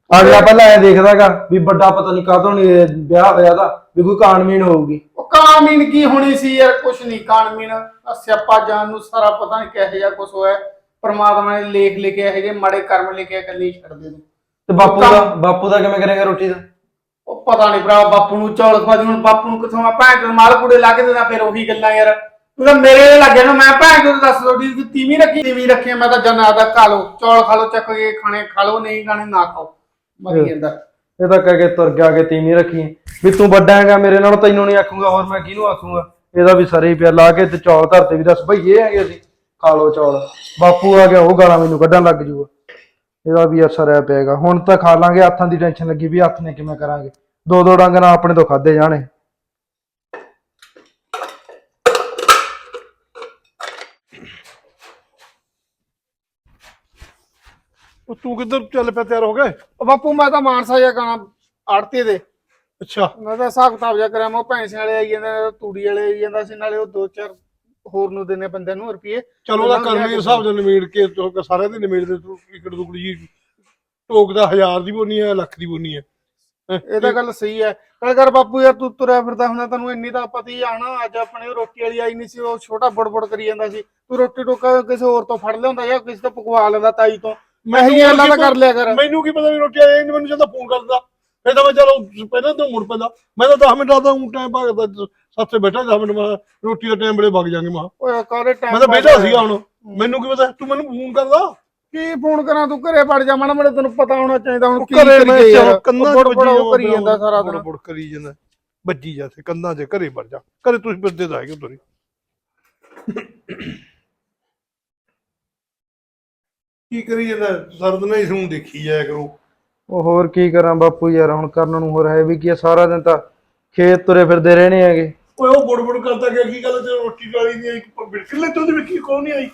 ਅਗਲਾ ਪਹਿਲਾਂ ਐ ਦੇਖਦਾਗਾ ਵੀ ਵੱਡਾ ਪਤਾ ਨਹੀਂ ਕਾਹਤੋਂ ਨਹੀਂ ਵਿਆਹ ਹੋਇਆ ਦਾ ਵੀ ਕੋਈ ਕਾਨਮੀਨ ਹੋਊਗੀ। ਉਹ ਕਾਨਮੀਨ ਕੀ ਹੋਣੀ ਸੀ ਯਾਰ ਕੁਛ ਨਹੀਂ ਕਾਨਮੀਨ। ਆਹ ਸਿਆਪਾ ਜਾਨ ਨੂੰ ਸਾਰਾ ਪਤਾ ਨਹੀਂ ਕਿਹੋ ਜਿਹਾ ਕੁਛ ਹੋਇਆ। ਪਰਮਾਤਮਾ ਨੇ ਲੇਖ ਲਿਖਿਆ ਇਹੋ ਜਿਹੇ ਮਾੜੇ ਕਰਮ ਲਿਖਿਆ ਕੱਲੀ ਛੱਡ ਦੇ ਤੂੰ। ਤੇ ਬਾਪੂ ਦਾ ਬਾਪੂ ਦਾ ਕਿਵੇਂ ਕਰੇਗਾ ਰੋਟੀ ਦਾ? ਉਹ ਪਤਾ ਨਹੀਂ ਭਰਾ ਬਾਪੂ ਨੂੰ ਚੌਲ ਖਵਾ ਦੀ ਹੁਣ ਬਾਪੂ ਨੂੰ ਕਿੱਥੋਂ ਆ ਭੈਣ ਚੋਦ ਮਾਲ ਕੂੜੇ ਲਾ ਕੇ ਦੇਣਾ ਫਿਰ ਉਹੀ ਗੱਲਾਂ ਯਾਰ। ਤੂੰ ਤਾਂ ਮੇਰੇ ਲੱਗੇ ਨਾ ਮੈਂ ਭੈਣ ਚੋਦ ਦੱਸ ਰੋਟੀ ਦੀ ਤੀਵੀਂ ਰੱਖੀ ਤੀਵੀਂ ਰੱਖੀ ਮੈਂ ਤਾਂ ਜਨਾ ਦਾ ਖਾ ਲਓ ਚੌਲ ਖਾ ਲਓ ਚੱਕ ਕੇ ਖਾਣੇ ਖਾ ਲਓ ਨਹੀਂ ਖਾਣੇ ਨਾ ਖਾਓ। ਮਰੀ ਜਾਂਦਾ। ਇਹ ਤਾਂ ਕਹਿ ਕੇ ਤੁਰ ਗਿਆ ਕਿ ਤੀਵੀਂ ਰੱਖੀ ਵੀ ਤੂੰ ਵੱਡਾ ਹੈਗਾ ਮੇਰੇ ਨਾਲ ਤੈਨੂੰ ਨਹੀਂ ਆਖੂੰਗਾ ਹੋਰ ਮੈਂ ਕਿਹਨੂੰ ਆਖੂੰਗਾ? ਇਹਦਾ ਵੀ ਸਾਰੇ ਪਿਆ ਲਾ ਕੇ ਤੇ ਚੌਲ ਧਰਤੇ ਵੀ ਦੱਸ ਭਈ ਇਹ ਹੈਗੇ ਅਸੀਂ ਖਾ ਲਓ ਚੌਲ। ਬਾਪੂ ਆ ਗਿਆ ਉਹ ਗਾਲਾਂ ਮੈਨੂੰ ਕੱਢਣ ਲੱਗ ਜੂਗਾ। ਇਹਦਾ ਵੀ ਅਸਰ ਹੈ ਪਏਗਾ ਹੁਣ ਤਾਂ ਖਾ ਲਾਂਗੇ ਹੱਥਾਂ ਦੀ ਟੈਨਸ਼ਨ ਲੱਗੀ ਵੀ ਹੱਥ ਨੇ ਕਿਵੇਂ ਕਰਾਂਗੇ? ਦੋ ਦੋ ਡੰਗ ਨਾਲ ਆਪਣੇ ਤੋਂ ਖਾਦੇ ਜਾਣੇ। ਉਹ ਤੂੰ ਕਿੱਧਰ ਚੱਲ ਪਿਆ ਤਿਆਰ ਹੋ ਗਏ? ਉਹ ਬਾਪੂ ਮੈਂ ਤਾਂ ਮਾਨਸਾ ਜਾ ਗਾਣਾ ਆੜਤੀ ਦੇ। ਅੱਛਾ। ਮੈਂ ਤਾਂ ਹਿਸਾਬ ਕਿਤਾਬ ਜਾ ਕਰਿਆ ਮੈਂ ਪੈਸੇ ਵਾਲੇ ਆਈ ਜਾਂਦੇ ਨੇ ਤੂੜੀ ਵਾਲੇ ਆਈ ਜਾਂਦਾ ਸੀ ਨਾਲੇ ਉਹ ਦੋ ਚਾਰ ਹੋਰ ਨੂੰ ਦਿੰਨੇ ਬੰਦਿਆਂ ਨੂੰ ਰੁਪਏ ਚਲੋ ਉਹਦਾ ਕਰਮੀ ਹਿਸਾਬ ਨਾਲ ਨਿਮੇੜ ਕੇ ਤੋ ਸਾਰਿਆਂ ਦੇ ਨਿਮੇੜ ਦੇ ਤੂੰ ਇਕੜ ਦੁਕੜੀ ਜੀ? ਟੋਕ ਦਾ ਹਜ਼ਾਰ ਦੀ ਬੋਨੀ ਹੈ ਲੱਖ ਦੀ ਬੋਨੀ ਹੈਂ, ਇਹ ਤਾਂ ਗੱਲ ਸਹੀ ਹੈ। ਕੱਲ ਕਰ ਬਾਪੂ ਯਾਰ ਤੂੰ ਤੁਰਿਆ ਫਿਰਦਾ ਹੁੰਦਾ ਤੈਨੂੰ ਇੰਨੀ ਤਾਂ ਪਤਾ ਹੀ ਆ ਨਾ ਅੱਜ ਆਪਣੇ ਰੋਟੀ ਵਾਲੀ ਆਈ ਨਹੀਂ ਸੀ ਉਹ ਛੋਟਾ ਬੜਬੜ ਕਰੀ ਜਾਂਦਾ ਸੀ। ਤੂੰ ਰੋਟੀ ਟੋਕਾ ਕਿਸੇ ਹੋਰ ਤੋਂ ਫੜ ਲਿਆਉਂਦਾ ਜਾਂ ਕਿਸੇ ਤੋਂ ਪਕਵਾ ਲੈਂਦਾ ਤਾਈ ਤੋਂ। ਮੈਨੂੰ ਇਹ ਗੱਲਾਂ ਕੀ ਕਰ ਲਿਆ ਕਰ। ਮੈਨੂੰ ਕੀ ਪਤਾ ਵੀ ਰੋਟੀ ਆਏ ਮੈਨੂੰ ਜਦੋਂ ਫੋਨ ਕਰਦਾ। ਫਿਰ ਤਾਂ ਮੈਂ ਚਲੋ ਪਹਿਲਾਂ ਤਾਂ ਮੁੜ ਪੈਂਦਾ। ਮੈਂ ਤਾਂ 10 ਮਿੰਟ ਆਦਾ ਹੂੰ ਟਾਈਮ ਭਾਗਦਾ ਸੱਤੇ ਬੈਠਾ 10 ਮਿੰਟ ਮੈਂ ਰੋਟੀ ਦਾ ਟਾਈਮ ਬੜੇ ਵਗ ਜਾਾਂਗੇ ਮੈਂ ਓਏ ਕਾਰੇ ਟਾਈਮ ਮੈਂ ਤਾਂ ਬੈਠਾ ਸੀਗਾ ਹੁਣ। ਮੈਨੂੰ ਕੀ ਪਤਾ ਤੂੰ ਮੈਨੂੰ ਫੋਨ ਕਰਦਾ। ਕੀ ਫੋਨ ਕਰਾਂ ਤੂੰ? ਘਰੇ ਵੜ ਜਾ ਮਾੜਾ ਮਾੜਾ ਤੈਨੂੰ ਪਤਾ ਹੋਣਾ ਚਾਹੀਦਾ ਹੁਣ ਕੀ ਘਰੇ ਮੈਂ ਕਰੀਏ ਯਾਰ। ਕੰਨਾਂ ਚ ਉਹ ਕਰੀ ਜਾਂਦਾ ਸਾਰਾ ਦਿਨ। ਬੁੜ ਕਰੀ ਜਾਂਦਾ ਵੱਜੀ ਜਾਂਦੇ ਕੰਨਾਂ 'ਚ ਘਰੇ ਵੜ ਜਾ। ਘਰੇ ਤੁਸੀਂ ਫਿਰਦੇ ਤਾਂ ਹੈਗੇ ਤੁਰੀ ਕੀ ਕਰੀ ਜਾਂਦਾ? ਸਰਦ ਨਾਲ ਇਸ ਨੂੰ ਦੇਖੀ ਜਾਇਆ ਕਰੋ। ਉਹ ਹੋਰ ਕੀ ਕਰਾਂ ਬਾਪੂ ਯਾਰ ਹੁਣ ਕਰਨ ਨੂੰ ਹੋਰ ਹੈ ਵੀ ਕੀ ਆ, ਸਾਰਾ ਦਿਨ ਤਾਂ ਖੇਤ ਤੁਰੇ ਫਿਰਦੇ ਰਹਿਣੇ ਹੈਗੇ। ਓਏ ਉਹ ਬੁੜ ਬੁੜ ਕਰਦਾ ਗਿਆ ਕੀ ਗੱਲ ਤੇ ਰੋਟੀ ਵਾਲੀ ਦੀ ਇੱਕ ਬਿਲਕੁਲ ਤੇ ਵਿੱਚ ਕੀ ਨਹੀਂ ਆਈ।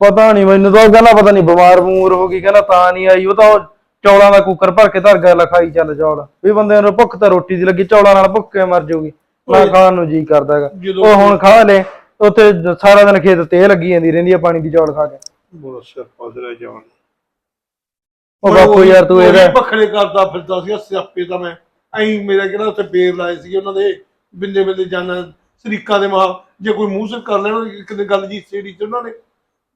ਪਤਾ ਨਹੀਂ ਮੈਨੂੰ ਤਾਂ ਉਹ ਕਹਿੰਦਾ ਪਤਾ ਨਹੀਂ ਬਿਮਾਰ ਬਮੂਰ ਹੋ ਗਈ ਕਹਿੰਦਾ ਤਾਂ ਨਹੀਂ ਆਈ ਉਹ ਤਾਂ ਉਹ ਚੌਲਾਂ ਦਾ ਕੁੱਕਰ ਭਰ ਕੇ ਧਰ ਗਿਆ ਲਖਾਈ ਚੱਲ ਚੌਲ। ਵੀ ਬੰਦੇ ਨੂੰ ਭੁੱਖ ਤਾਂ ਰੋਟੀ ਦੀ ਲੱਗੀ ਚੌਲਾਂ ਨਾਲ ਭੁੱਖ ਕੇ ਮਰ ਜਾਊਗੀ? ਨਾ। ਖਾਣ ਨੂੰ ਜੀ ਕਰਦਾ ਹੈਗਾ। ਉਹ ਹੁਣ ਖਾ ਲੈ ਉੱਥੇ ਸਾਰਾ ਦਿਨ ਖੇਤ ਤੇ ਲੱਗੀ ਜਾਂਦੀ ਰਹਿੰਦੀ ਆ ਪਾਣੀ ਦੀ ਚੌਲ ਖਾ ਕੇ। ਬੜਾ ਸਿਰ ਫਸ ਰਿਹਾ ਜਾਨ ਉਹ ਬਾਪੂ ਯਾਰ ਤੂੰ ਇਹਦਾ ਪਖੜੇ ਕਰਦਾ ਫਿਰਦਾ ਸੀ ਸਿਆਪੇ ਤਾਂ ਮੈਂ। ਐਂ ਮੇਰਾ ਕਿਹੜਾ ਉੱਥੇ ਬੇਰ ਲਾਏ ਸੀ ਉਹਨਾਂ ਦੇ ਬਿੰਦੇ ਬਿੰਦੇ ਜਾਨਾ ਸਰੀਕਾ ਦੇ ਮਾਂ ਜੇ ਕੋਈ ਮੂੰਹ ਸਿਰ ਕਰ ਲੈਣਾ ਗੱਲ ਜੀ ਸੇੜੀ ਚ ਉਹਨਾਂ ਨੇ।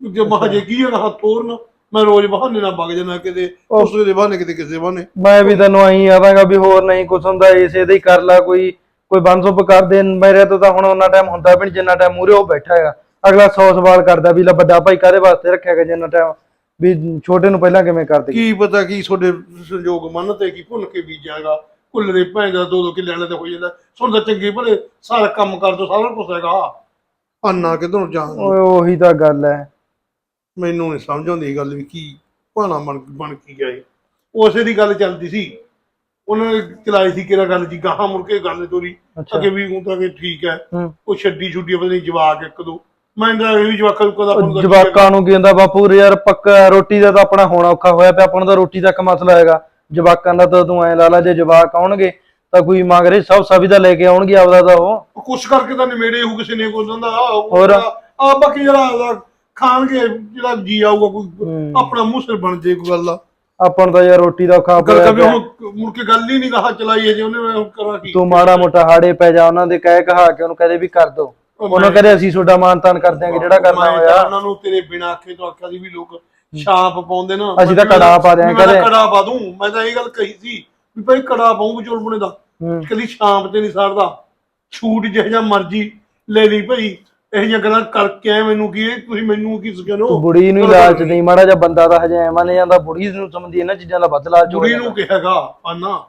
ਜੇ ਮਾਂ ਜੇ ਕੀ ਹੈ ਹੱਥ ਤੋਰਨ ਮੈਂ ਰੋਜ਼ ਬਹਾਨੇ ਨਾਲ ਵਗ ਜਾਣਾ ਕਿਤੇ ਉਸ ਦੇ ਬਹਾਨੇ ਕਿਤੇ ਕਿਸੇ ਬਹਾਨੇ। ਮੈਂ ਵੀ ਤੈਨੂੰ ਆਈ ਆਵਾਂਗਾ ਵੀ ਹੋਰ ਨਹੀਂ ਕੁਛ ਹੁੰਦਾ ਇਸੇ ਦੇ ਹੀ ਕਰ ਲਾ ਕੋਈ ਕੋਈ ਬੰਸੁਪ ਕਰ ਦੇ ਮੇਰੇ ਤੋਂ ਤਾਂ ਹੁਣ ਉਹਨਾਂ ਟਾਈਮ ਹੁੰਦਾ ਵੀ ਨੀ ਜਿੰਨਾ ਟਾਈਮ ਮੂਰੇ ਉਹ ਬੈਠਾ ਹੈਗਾ। ਅਗਲਾ 100 ਸਵਾਲ ਕਰਦਾ ਵੀ ਲੈ ਵੱਡਾ ਭਾਈ ਕਾਹਦੇ ਵਾਸਤੇ ਰੱਖਿਆ ਗਿਆ ਜਿੰਨਾ ਟਾਈਮ ਵੀ ਛੋਟੇ ਨੂੰ ਪਹਿਲਾਂ ਕਿਵੇਂ ਕਰਦੇ ਕੀ ਪਤਾ ਕੀ ਤੁਹਾਡੇ ਸੰਜੋਗ ਮੰਨ ਤੇ ਕੀ ਭੁੰਨ ਕੇ ਬੀਜਾਂਗਾ। ਕੁੱਲ ਦੇ ਭੈਣ ਦਾ ਦੋ ਕਿੱਲੇ ਵਾਲੇ ਤੇ ਹੋ ਜਾਂਦਾ। ਸੁਣਦਾ ਚੰਗੇ ਭਲੇ ਸਾਰਾ ਕੰਮ ਕਰ ਦੋ ਸਾਰਾ ਕੁਝ ਹੈਗਾ। ਅੰਨਾ ਕਿਧਰੋਂ ਜਾਣ? ਓਏ ਉਹੀ ਤਾਂ ਗੱਲ ਹੈ। ਮੈਨੂੰ ਨਹੀਂ ਸਮਝ ਆਉਂਦੀ ਗੱਲ ਵੀ ਕੀ ਭਾਣਾ ਬਣ ਬਣ ਕੀ ਗਿਆ ਇਹ। ਉਸੇ ਦੀ ਗੱਲ ਚੱਲਦੀ ਸੀ। ਉਹਨਾਂ ਨੇ ਚਲਾਈ ਸੀ ਕਿਹੜਾ ਗੱਲ ਜੀ? ਗਾਹਾਂ ਮੁੜ ਕੇ ਗੱਲ ਤੋਰੀ। ਅੱਛਾ। ਅੱਗੇ ਵੀ ਤਾਂ ਕਿ ਠੀਕ ਹੈ। ਹੂੰ। ਉਹ ਛੱਡੀ ਛੁੱਡੀ ਪਤਾ ਨਹੀਂ ਜਵਾਕ ਇੱਕ ਦੋ। ਮੈਂ ਤਾਂ ਇਹ ਵੀ ਜਵਾਕਾਂ ਨੂੰ ਕਦਾ ਉਹ ਜਵਾਕਾਂ ਨੂੰ ਕੀ ਹੁੰਦਾ ਬਾਪੂ ਉਰੇ ਯਾਰ ਪੱਕਾ ਰੋਟੀ ਦਾ ਤਾਂ ਆਪਣਾ ਹੋਣਾ ਔਖਾ ਹੋਇਆ ਪਿਆ। ਆਪਾਂ ਨੂੰ ਤਾਂ ਰੋਟੀ ਤੱਕ ਮਸਲਾ ਹੈਗਾ। ਜਵਾਕਾਂ ਦਾ ਤਾਂ ਤੂੰ ਐ ਲਾ ਲਾ ਜੇ ਜਵਾਕ ਆਉਣਗੇ ਤਾਂ ਕੋਈ ਮੰਗ ਰਹੀ ਸਭ ਸਭੀ ਦਾ ਲੈ ਕੇ ਆਉਣਗੇ ਆਪਦਾ ਤਾਂ ਉਹ। ਕੁਛ ਕਰਕੇ ਤਾਂ ਨਿਮੇੜੇ ਹੋ ਕਿਸੇ ਨੇ ਕੋਈ। ਦਾ ਹੋਰ? ਆ ਬਾਕੀ ਜਿਹੜਾ ਆਪਦਾ ਖਾਣਗੇ ਜਿਹੜਾ ਜੀ ਆਊਗਾ ਕੋਈ ਹੂੰ। ਆਪਣਾ ਮੂੰਹ ਸਿਰ ਬਣ ਜੇ ਕੋਈ ਗੱਲ ਦਾ ਆਪਾਂ ਨੂੰ ਤਾਂ ਯਾਰ ਰੋਟੀ ਦਾ ਔਖਾ ਗੱਲ ਪਿਆ। ਹੁਣ ਮੁੜ ਕੇ ਗੱਲ ਹੀ ਨਹੀਂ ਕਹਾ ਚਲਾਈ ਹੈ ਜੇ ਉਹਨੇ ਮੈਂ ਹੁਣ ਕਰਾਂ ਕੀ। ਤੂੰ ਮਾੜਾ ਮੋਟਾ ਹਾੜੇ ਪੈ ਜਾ ਉਹਨਾਂ ਦੇ ਕਹਿ ਕਹਾ ਕੇ ਉਹਨੂੰ ਕਹਦੇ ਵੀ ਕਰ ਦੋ। ਉਹਨਾਂ ਕਹਦੇ ਅਸੀਂ ਤੁਹਾਡਾ ਮਾਨ ਤਾਨ ਕਰ ਦਿਆਂਗੇ ਜਿਹੜਾ ਕਰਨਾ ਮੈਂ ਤਾਂ ਹੋਇਆ ਉਹਨਾਂ ਨੂੰ ਤੇਰੇ ਬਿਨਾ ਆਖੇ ਤੋਂ ਆਖਿਆ ਸੀ ਵੀ ਲੋਕ ਛਾਪ ਪਾਉਂਦੇ ਨਾ। ਅਸੀਂ ਤਾਂ ਮੈਂ ਕੜਾ ਪਾ ਦਿਆਂ ਮੈਂ ਤਾਂ ਘਰੇ। ਕੜਾ ਪਾ ਦੂੰ। ਮੈਂ ਤਾਂ ਇਹ ਗੱਲ ਕਹੀ ਸੀ ਵੀ ਭਾਈ ਕੜਾ ਪਾਉਂ ਵਿਚੋਲਪਣੇ ਦਾ। ਹੂੰ। ਕਦੀ ਸ਼ਾਮ ਤੇ ਨਹੀਂ ਸਰਦਾ ਛੂਟ ਜਿਹੋ ਜਿਹਾ ਮਰਜ਼ੀ ਲੈ ਲਈ ਭਾਈ। ਇਹ ਜਿਹੀਆਂ ਗੱਲਾਂ ਕਰਕੇ ਆਏ ਮੈਨੂੰ ਕੀ ਤੁਸੀਂ ਮੈਨੂੰ ਕੀ ਤੂੰ ਬੁੜੀ ਨੂੰ ਹੀ ਲਾਲਚ ਨਹੀਂ। ਮਾੜਾ ਜਿਹਾ ਬੰਦਾ ਤਾਂ ਹਜੇ ਐ ਮੰਨ ਜਾਂਦਾ ਬੁੜੀ ਨੂੰ ਸਮਝਦੀ ਇਹਨਾਂ ਚੀਜ਼ਾਂ ਦਾ ਵੱਧ ਲਾਲਚ ਹੋ ਬੁੜੀ ਜਾਂਦਾ। ਨੂੰ ਕਿਹਾਗਾ ਆਨਾ।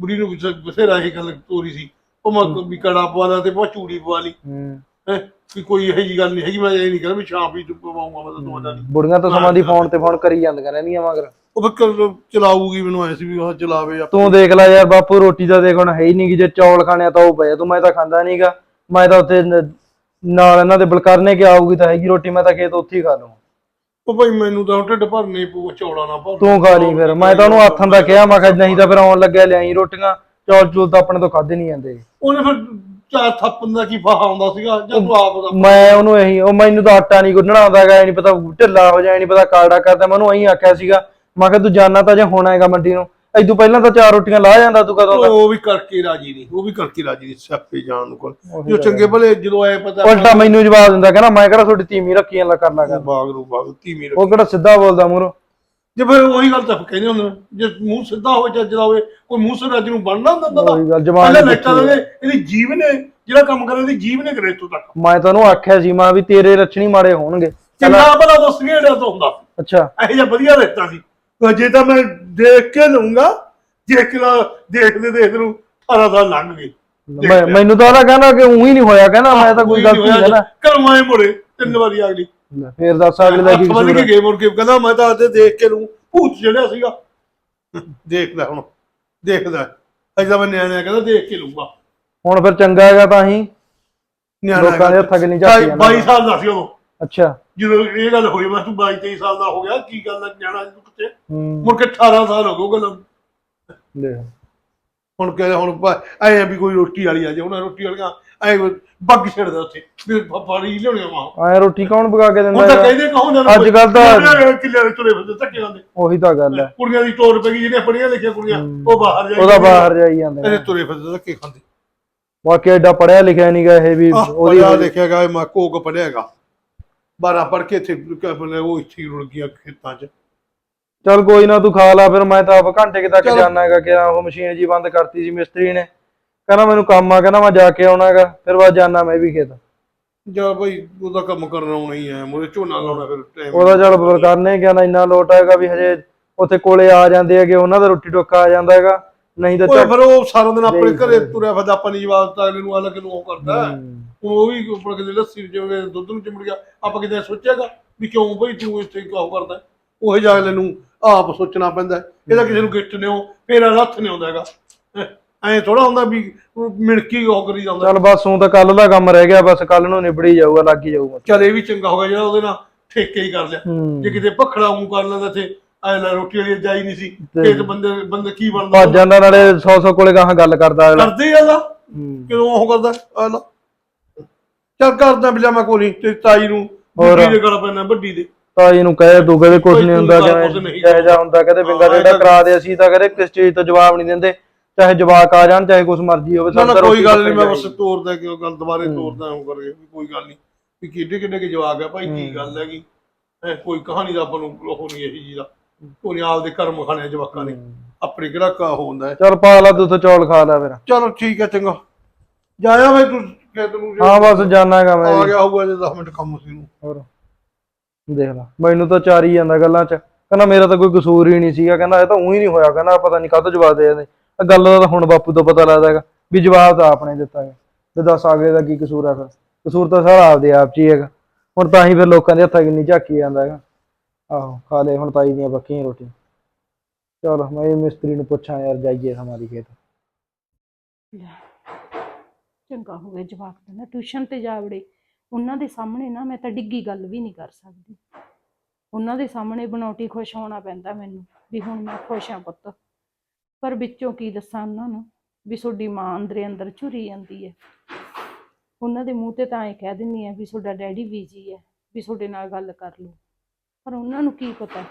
ਬੁੜੀ ਨੂੰ ਬਥੇ- ਬਥੇਰਾ ਇਹ ਗੱਲ ਤੋਰੀ ਸੀ। ਉਹ ਮੈਂ ਵੀ ਕੜਾ ਪਵਾ ਲਾ ਤੇ ਬਹੁਤ ਚੂੜੀ ਪਵਾ ਲਈ। ਹੂੰ। ਹੈਂ? ਵੀ ਕੋਈ ਇਹੋ ਜੀ ਗੱਲ ਨਹੀਂ ਹੈਗੀ ਮੈਂ ਇਹ ਨਹੀਂ ਕਹਿੰਦਾ ਵੀ ਸ਼ਾਮ ਵੀ ਪਾਉਂਗਾ ਮੈਂ ਤਾਂ ਤੁਹਾਡਾ ਨਹੀਂ। ਬੁੜੀਆਂ ਤਾਂ ਸਮਾਂ ਦੀ ਫੋਨ ਤੇ ਫੋਨ ਕਰੀ ਜਾਂਦੀਆਂ ਰਹਿੰਦੀਆਂ ਮਗਰ। ਉਹ ਫਿਰ ਚਲਾਊਗੀ ਮੈਨੂੰ ਐ ਸੀ ਵੀ ਉਹ ਚਲਾਵੇ ਆਪੇ। ਤੂੰ ਦੇਖ ਲੈ ਯਾਰ ਬਾਪੂ ਰੋਟੀ ਦਾ ਦੇਖ ਹੁਣ ਹੈ ਹੀ ਨਹੀਂ ਕਿ ਜੇ ਚੌਲ ਖਾਣੇ ਆ ਤਾਂ ਉਹ ਪਏ ਆ, ਤੂੰ ਮੈਂ ਤਾਂ ਖਾਂਦਾ ਨਹੀਂਗਾ ਮੈਂ ਤਾਂ ਉੱਥੇ ਨ- ਨਾਲ ਇਹਨਾਂ ਦੇ ਬਲਕਰਨੇ ਕਿ ਆਊਗੀ ਤਾਂ ਹੈਗੀ ਰੋਟੀ ਮੈਂ ਤਾਂ ਖੇਤ ਉੱਥੇ ਹੀ ਖਾ ਲਵਾਂ ਉਹ ਭਾਈ ਮੈਨੂੰ ਤਾਂ ਢਿੱਡ ਭਰਨੇ ਪਊ ਚੌੜਾ ਨਾ ਭਰ ਤੂੰ ਖਾ ਲਈ ਫਿਰ। ਮੈਂ ਤਾਂ ਉਹਨੂੰ ਹੱਥਾਂ ਦਾ ਕਿਹਾ ਮੈਂ ਕਿਹਾ ਨਹੀਂ ਤਾਂ ਫਿਰ ਆਉਣ ਲੱਗਿਆ ਲਿਆਈ ਰੋਟੀਆਂ ਚੌਲ ਚੂਲ ਤਾਂ ਆਪਣੇ ਤੋਂ ਖਾਦੇ ਨਹੀਂ ਜਾਂਦੇ। ਉਹਨੇ ਫਿਰ ਚਾਰ ਥੱਪਣ ਦਾ ਕੀ ਫਾਹਾ ਆਉਂਦਾ ਸੀਗਾ ਜਦ ਤੂੰ ਆਪ ਦਾ ਮੈਂ ਉਹਨੂੰ ਇਹੀ ਉਹ ਮੈਨੂੰ ਤਾਂ ਆਟਾ ਨਹੀਂ ਗੁੰਨਣਾ ਆਉਂਦਾ ਹੈਗਾ ਨਹੀਂ ਪਤਾ ਢਿੱਲਾ ਹੋ ਜਾਏ ਨਹੀਂ ਪਤਾ ਕਾੜਾ ਕਰਦਾ। ਮੈਂ ਉਹਨੂੰ ਇਹੀ ਆਖਿਆ ਸੀਗਾ ਮੈਂ ਕਿਹਾ ਤੂੰ ਜਾਣਾ ਤਾਂ ਜੇ ਹੋਣਾ ਹੈਗਾ ਮੰਡੀ ਨੂੰ ਐਦੋਂ ਪਹਿਲਾਂ ਤਾਂ ਚਾਰ ਰੋਟੀਆਂ ਲਾ ਜਾਂਦਾ ਤੂੰ ਕਦੋਂ ਦਾ ਉਹ ਵੀ ਕਰਕੇ ਰਾਜੀ ਨਹੀਂ ਉਹ ਵੀ ਕਰਕੇ ਰਾਜੀ ਨਹੀਂ ਸਿਆਪੇ ਜਾਣ ਨੂੰ ਕੋਲ। ਜੋ ਚੰਗੇ ਭਲੇ ਜਦੋਂ ਆਏ ਪਤਾ ਉਲਟਾ ਮੈਨੂੰ ਜਵਾਬ ਦਿੰਦਾ ਕਹਿੰਦਾ ਮੈਂ ਕਿਹੜਾ ਤੁਹਾਡੀ ਤੀਵੀਂ ਰੱਖੀ ਆਂ ਕਰ ਲਾ ਕਰ ਬਾਗ ਨੂੰ ਬਾਗ ਧੀਮੀ ਉਹ ਕਿਹੜਾ ਸਿੱਧਾ ਬੋਲਦਾ ਮੂਰੋ ਜੇ ਫਿਰ ਉਹੀ ਗੱਲ ਤਾਂ ਕਹਿੰਦੇ ਹੁੰਦੇ ਨੇ, ਜੇ ਮੂੰਹ ਸਿੱਧਾ ਹੋਵੇ ਚੱਜ ਦਾ ਹੋਵੇ ਕੋਈ ਮੂੰਹ ਸਿਰ ਅੱਜ ਨੂੰ ਬਣਨਾ ਹੁੰਦਾ ਦਾ ਉਹੀ ਗੱਲ ਜਵਾਨ ਦੇ ਇਹਦੀ ਜੀਵ ਨੇ ਜਿਹੜਾ ਕੰਮ ਕਰਨ ਦੀ ਜੀਵ ਨੇ ਕਰੇ ਇੱਥੋਂ ਤੱਕ। ਮੈਂ ਤਾਂ ਉਹਨੂੰ ਆਖਿਆ ਸੀ ਮਾਂ ਵੀ ਤੇਰੇ ਲੱਛਣੀ ਮਾੜੇ ਹੋਣਗੇ। ਚੰਗਾ ਭਲਾ ਦੱਸ ਵੀ ਇਹਦਾ ਤੋਂ ਹੁੰਦਾ। ਅੱਛਾ। ਇਹੋ ਜਿਹਾ ਵਧੀਆ ਰਹਿਤਾ ਸੀ। ਜੇ ਤਾਂ ਮੈਂ ਦੇਖ ਕੇ ਲਊਂਗਾ ਦੇਖ ਲਾ- ਦੇਖਦੇ ਦੇਖਦੇ ਨੂੰ 18 ਸਾਲ ਲੰਘ ਮੈਂ- ਮੈਨੂੰ ਤਾਂ ਉਹਦਾ ਕਹਿੰਦਾ ਕਿ ਉਹੀ ਨਹੀਂ ਹੋਇਆ ਕਹਿੰਦਾ ਮੈਂ ਤਾਂ ਕੋਈ ਗਲਤੀ ਨਹੀਂ ਕਹਿੰਦਾ ਕਰਮ ਮੁੜੇ ਤਿੰਨ ਵਾਰੀ ਅਗਲੀ ਫੇਰ ਦੱਸ ਅਗਲੇ ਦਾ ਕੀ ਹੱਥ ਬੰਨ ਕਸੂਰ ਕੇ ਹੈ? ਗਏ ਮੁੜ ਕੇ ਕਹਿੰਦਾ ਮੈਂ ਤਾਂ ਅੱਧੇ ਦੇਖ ਕੇ ਲਊਂ ਭੂਤ ਚੜਿਆ ਸੀਗਾ। ਦੇਖਦਾ ਹੁਣ ਦੇਖਦਾ। ਅਜਾ ਮੈਂ ਨਿਆਣਿਆ ਕਹਿੰਦਾ ਦੇਖ ਕੇ ਲਊਂਗਾ। ਹੁਣ ਫਿਰ ਚੰਗਾ ਹੈਗਾ ਤਾਂ ਹੀ। ਨਿਆਣਾ ਲੋਕਾਂ ਦੇ ਹੱਥਾਂ 'ਚ ਨਹੀਂ ਝਾਕੀ ਜਾਂਦਾ। 22 ਸਾਲ ਦਾ ਸੀ ਉਦੋਂ। ਅੱਛਾ। ਜਦੋਂ ਇਹ ਗੱਲ ਹੋਈ ਮੈਂ ਤੂੰ 22 23 ਸਾਲ ਦਾ ਹੋ ਗਿਆ ਕੀ ਗੱਲ ਹੈ ਨਿਆਣਾ ਤੂੰ ਕਿੱਥੇ? ਹੂੰ। ਮੁੜ ਕੇ 18 ਸਾਲ ਹੋ ਗਏ ਗੱਲ ਦੇਖ ਹੁਣ ਕਹਿੰਦੇ ਹੁਣ ਐ ਵੀ ਕੋਈ ਰੋਟੀ ਵਾਲੀ ਆ ਜਾ ਉਹਨਾਂ ਰੋਟੀ ਵਾਲੀਆਂ ਐ ਬੱਗ ਛੱਡਦਾ ਉੱਥੇ। ਵੀ ਫਾੜੀ ਲਿਆਉਣੀ ਮਾਂ। ਐ ਰੋਟੀ ਕੌਣ ਪਕਾ ਕੇ ਦਿੰਦਾ ਹੁਣ ਤਾਂ? ਕਹਿੰਦੇ ਕਹੋ ਨਾ ਅੱਜ ਕੱਲ੍ਹ ਤਾਂ- ਕਿੱਲੇ ਦੇ ਤੁਰੇ ਫਿਰਦੇ ਧੱਕੇ ਜਾਂਦੇ ਉਹੀ ਤਾਂ ਗੱਲ ਹੈ ਕੁੜੀਆਂ ਦੀ ਤੋਰ ਪੈ ਗਈ ਜਿਹੜੀਆਂ ਪੜੀਆਂ ਲਿਖੀਆਂ ਕੁੜੀਆਂ ਉਹ ਬਾਹਰ ਜਾਈ ਉਹਦਾ ਬਾਹਰ ਜਾਈ ਜਾਂਦੇ ਇਹਦੇ ਨੇ। ਤੁਰੇ ਫਿਰਦੇ ਧੱਕੇ ਖਾਂਦੇ। ਵਾਕਿਆ ਐਡਾ ਪੜਿਆ ਲਿਖਿਆ ਨਹੀਂਗਾ ਇਹ ਵੀ ਉਹਦੀ ਉਹਦੀ ਲਿਖਿਆ ਗਿਆ ਮੈਂ ਕੋਕ ਪੜਿਆਗਾ ਬਾਰਾਂ ਪੜ ਕੇ ਇੱਥੇ ਆਪਣੇ ਉਹ ਇੱਥੇ ਹੀ ਰੁੜ ਗਿਆ ਖੇਤਾਂ 'ਚ। ਚੱਲ ਕੋਈ ਨਾ ਤੂੰ ਖਾ ਲਾ ਫਿਰ ਮੈਂ ਤਾਂ ਆਪ ਘੰਟੇ ਕੁ ਤੱਕ ਚੱਲ। ਜਾਣਾ ਹੈਗਾ ਕਿ ਉਹ ਮਸ਼ੀਨ ਜੀ ਬੰਦ ਕਰਤੀ ਸੀ ਮਿਸਤਰੀ ਨੇ। ਕਹਿੰਦਾ ਮੈਨੂੰ ਕੰਮ ਆ ਕਹਿੰਦਾ ਮੈਂ ਜਾ ਕੇ ਆਉਣਾ ਹੈਗਾ ਫਿਰ ਬਾਅਦ ਜਾਣਾ ਮੈਂ ਵੀ ਖੇਤ। ਜਾ ਭਾਈ ਉਹਦਾ ਕੰਮ ਕਰਨਾ ਹੋਣਾ ਹੀ ਹੈ ਮੋਰੇ ਝੋਨਾ ਲਾਉਣਾ ਫਿਰ ਟਾਈਮ ਉਹਦਾ ਚੱਲ ਫਿਰ ਕਰਨੇ ਗਿਆ ਨਾ ਇੰਨਾ ਲੋਟ ਹੈਗਾ ਵੀ ਹਜੇ ਉੱਥੇ ਕੋਲੇ ਆ ਜਾਂਦੇ ਹੈਗੇ ਉਹਨਾਂ ਦਾ ਰੋਟੀ ਟੋਕਾ ਆ ਜਾਂਦਾ ਹੈਗਾ। ਨਹੀਂ ਤਾਂ ਓਏ ਫਿਰ ਉਹ ਸਾਰਾ ਦਿਨ ਆਪਣੇ ਘਰੇ। ਤੁਰਿਆ ਫਿਰਦਾ ਆਪਾਂ ਨਹੀਂ ਜਵਾਬ ਤਾਂ ਅਗਲੇ ਨੂੰ ਅਲੱਗ ਨੂੰ ਉਹ ਕਰਦਾ। ਹੁਣ ਉਹ ਵੀ ਉੱਪਰ ਕਿਤੇ ਲੱਸੀ ਜਿਵੇਂ ਦੁੱਧ ਨੂੰ ਚਿਮੜ ਗਿਆ ਆਪਾਂ ਕਿਤੇ ਸੋਚਿਆਗਾ ਵੀ ਕਿਉਂ ਭਾਈ ਤੂੰ ਇੱਥੇ ਕਿਉਂ ਕਰਦਾ ਉਹ ਜਾ ਅਗਲੇ ਨੂੰ ਆਪ ਸੋਚਣਾ ਪੈਂਦਾ। ਇਹਦਾ ਕਿਸੇ ਨੂੰ ਗਿੱਟ ਨਿਓ ਫੇਰ ਹੱਥ ਨਹੀਂ ਆਉਂਦਾ ਹੈਗਾ। ਐ ਥੋੜਾ ਹੁੰਦਾ ਵੀ ਉਹ ਮਿਣਕੀ ਉਹ ਕਰੀ ਜਾਂਦਾ। ਚੱਲ ਬਸ ਹੁਣ ਤਾਂ ਕੱਲ ਦਾ ਕੰਮ ਰਹਿ ਗਿਆ ਬਸ ਕੱਲ ਨੂੰ ਨਿਬੜੀ ਜਾਊਗਾ ਲੱਗ ਹੀ ਜਾਊਗਾ। ਚੱਲ ਇਹ ਵੀ ਚੰਗਾ ਹੋ ਗਿਆ ਜਿਹੜਾ ਉਹਦੇ ਨਾਲ ਠੇਕੇ ਹੀ ਕਰ ਲਿਆ। ਜੇ ਕਿਤੇ ਭਖੜਾ ਉਂ ਕਰ ਲੈਂਦਾ ਤੇ ਐ ਲੈ ਰੋਟੀ ਵਾਲੀ ਜਾਈ ਨਹੀਂ ਸੀ। ਖੇਤ ਬੰਦੇ ਬੰਦੇ ਕੀ ਬਣਦਾ ਭੱਜ ਜਾਂਦਾ ਨਾਲੇ 100 100 ਕੋਲੇ ਗਾਹਾਂ ਗੱਲ ਕਰਦਾ ਅਗਲਾ। ਕਰਦੇ ਆ ਹੂੰ। ਕਿਉਂ ਉਹ ਕਰਦਾ? ਆ ਲੈ। ਚੱਲ ਕਰਦਾ ਕੋਈ ਨਹੀਂ ਤੇ ਤਾਈ ਨੂੰ ਹੋਰ? ਦੇ ਗਲ ਪੈਣਾ ਵੱਡੀ ਦੇ। ਤਾਈ ਨੂੰ ਕਹੇ ਤੂੰ ਕਹਦੇ ਕੁਝ ਨਹੀਂ ਹੁੰਦਾ ਕਿਵੇਂ ਜਿਹੋ ਜਿਹਾ ਹੁੰਦਾ ਕਹਦੇ ਬਿੰਗਾ ਤਾਂ- ਕਰਾ ਦੇ ਅਸੀਂ ਤਾਂ ਕਹਦੇ ਕਿਸ ਚੀਜ਼ ਤੋਂ ਜਵਾਬ ਨਹੀਂ ਦਿੰਦੇ ਚਾਹੇ ਜਵਾਕ ਆ ਜਾਣ ਚਾਹੇ ਕੁਛ ਮਰਜ਼ੀ ਹੋਵੇ ਨਾ ਨਾ ਤਾਂ ਕੋਈ ਗੱਲ ਨਹੀਂ ਮੈਂ ਬਸ। ਤੋਰਦਾ ਕਿਉਂ ਗੱਲ ਦੁਬਾਰੇ ਤੋਰਦਾ ਹਾਂ ਕਰਕੇ ਕੋਈ ਗੱਲ ਨਹੀਂ। ਵੀ ਕਿੱਡੇ ਕਿੱਡੇ ਕੇ ਜਵਾਬ ਹੈ ਭਾਈ ਕੀ ਗੱਲ ਹੈਗੀ? ਐ ਕੋਈ ਕਹਾਣੀ ਦਾ ਆਪਾਂ ਨੂੰ ਉਹ ਨਹੀਂ ਇਹੀ ਜੀ ਦਾ। ਕੋਈ ਆਪਦੇ ਕਰਮ ਖਾਣੇ ਜਵਾਕਾਂ ਨੇ ਆਪਣੇ ਕਿਹੜਾ ਕਾ ਹੁੰਦਾ ਹੈ? ਚੱਲ ਪਾ ਲਾ ਤੂੰ ਤਾਂ ਚੌਲ ਖਾ ਲੈ ਫਿਰ। ਚਲੋ ਠੀਕ ਹੈ ਚੰਗਾ। ਜਾਇਆ ਭਾਈ ਤੂੰ ਖੇਤ ਨੂੰ ਜੇ। ਹਾਂ ਬਸ ਜਾਣਾ ਹੈਗਾ ਮੈਂ ਆ ਵੀ। ਗਿਆ ਹੋਊਗਾ ਜੇ 10 ਮਿੰਟ ਕੰਮ ਸੀ ਨੂੰ। ਹੋਰ। ਦੇਖ ਲਾ ਮੈਨੂੰ ਤਾਂ ਚਾਰ ਜਾਂਦਾ ਗੱਲਾਂ 'ਚ। ਕਹਿੰਦਾ ਮੇਰਾ ਤਾਂ ਕੋਈ ਕਸੂਰ ਹੀ ਨਹੀਂ ਸੀਗਾ। ਕਹਿੰਦਾ ਇਹ ਤਾਂ ਉਹੀ ਨਹੀਂ ਹੋਇਆ। ਕਹਿੰਦਾ ਪਤਾ ਨਹੀਂ ਕਾਹਤੋਂ ਜਵਾਬ ਦੇ ਜਾਂਦੇ ਇਹ ਗੱਲ ਦਾ ਤਾਂ ਹੁਣ ਬਾਪੂ ਤੋਂ ਪਤਾ ਲੱਗਦਾ ਹੈਗਾ ਵੀ ਜਵਾਬ ਤਾਂ ਆਪਣੇ ਦਿੱਤਾ ਹੈ। ਤੇ ਦੱਸ ਅਗਲੇ ਦਾ ਕੀ ਕਸੂਰ ਹੈ ਫਿਰ। ਕਸੂਰ ਤਾਂ ਸਾਰਾ ਆਪਦੇ ਆਪ 'ਚ ਹੀ ਹੈਗਾ। ਹੁਣ ਤਾਂ ਹੀ ਫਿਰ ਲੋਕਾਂ ਦੇ ਹੱਥਾਂ ਕਿੰਨੀ ਝਾਕੀ ਜਾਂਦਾ ਹੈਗਾ। ਆਹੋ, ਖਾ ਲੈ, ਹੁਣ ਤਾਈ ਦੀਆਂ ਬੱਕੀਆਂ ਰੋਟੀ ਚਲੋ, ਮੈਂ ਮਿਸਤਰੀ ਨੂੰ ਪੁੱਛਾਂ, ਯਾਰ ਜਾਈਏ ਹਮਾਰੀ ਖੇਤ। ਚੰਗਾ ਹੋ ਗਿਆ ਜਵਾਕ ਤਾਂ ਨਾ, ਟਿਊਸ਼ਨ ਤੇ ਜਾ ਵੜੇ। ਉਹਨਾਂ ਦੇ ਸਾਹਮਣੇ ਨਾ, ਮੈਂ ਤਾਂ ਡਿੱਗੀ ਗੱਲ ਵੀ ਨਹੀਂ ਕਰ ਸਕਦੀ। ਉਹਨਾਂ ਦੇ ਸਾਹਮਣੇ ਬਣਾਉਟੀ ਖੁਸ਼ ਹੋਣਾ ਪੈਂਦਾ ਮੈਨੂੰ, ਵੀ ਹੁਣ ਮੈਂ ਖੁਸ਼ ਹਾਂ ਪੁੱਤ। ਪਰ ਵਿੱਚੋਂ ਕੀ ਦੱਸਾਂ ਉਹਨਾਂ ਨੂੰ, ਵੀ ਤੁਹਾਡੀ ਮਾਂ ਅੰਦਰੇ ਅੰਦਰ ਝੁਰੀ ਜਾਂਦੀ ਹੈ। ਉਹਨਾਂ ਦੇ ਮੂੰਹ ਤੇ ਤਾਂ ਇਹ ਕਹਿ ਦਿੰਦੀ ਆ ਵੀ ਤੁਹਾਡਾ ਡੈਡੀ ਬੀਜੀ ਹੈ, ਵੀ ਤੁਹਾਡੇ ਨਾਲ ਗੱਲ ਕਰ ਲਓ। ਪਰ ਉਹਨਾਂ ਨੂੰ ਕੀ ਪਤਾ?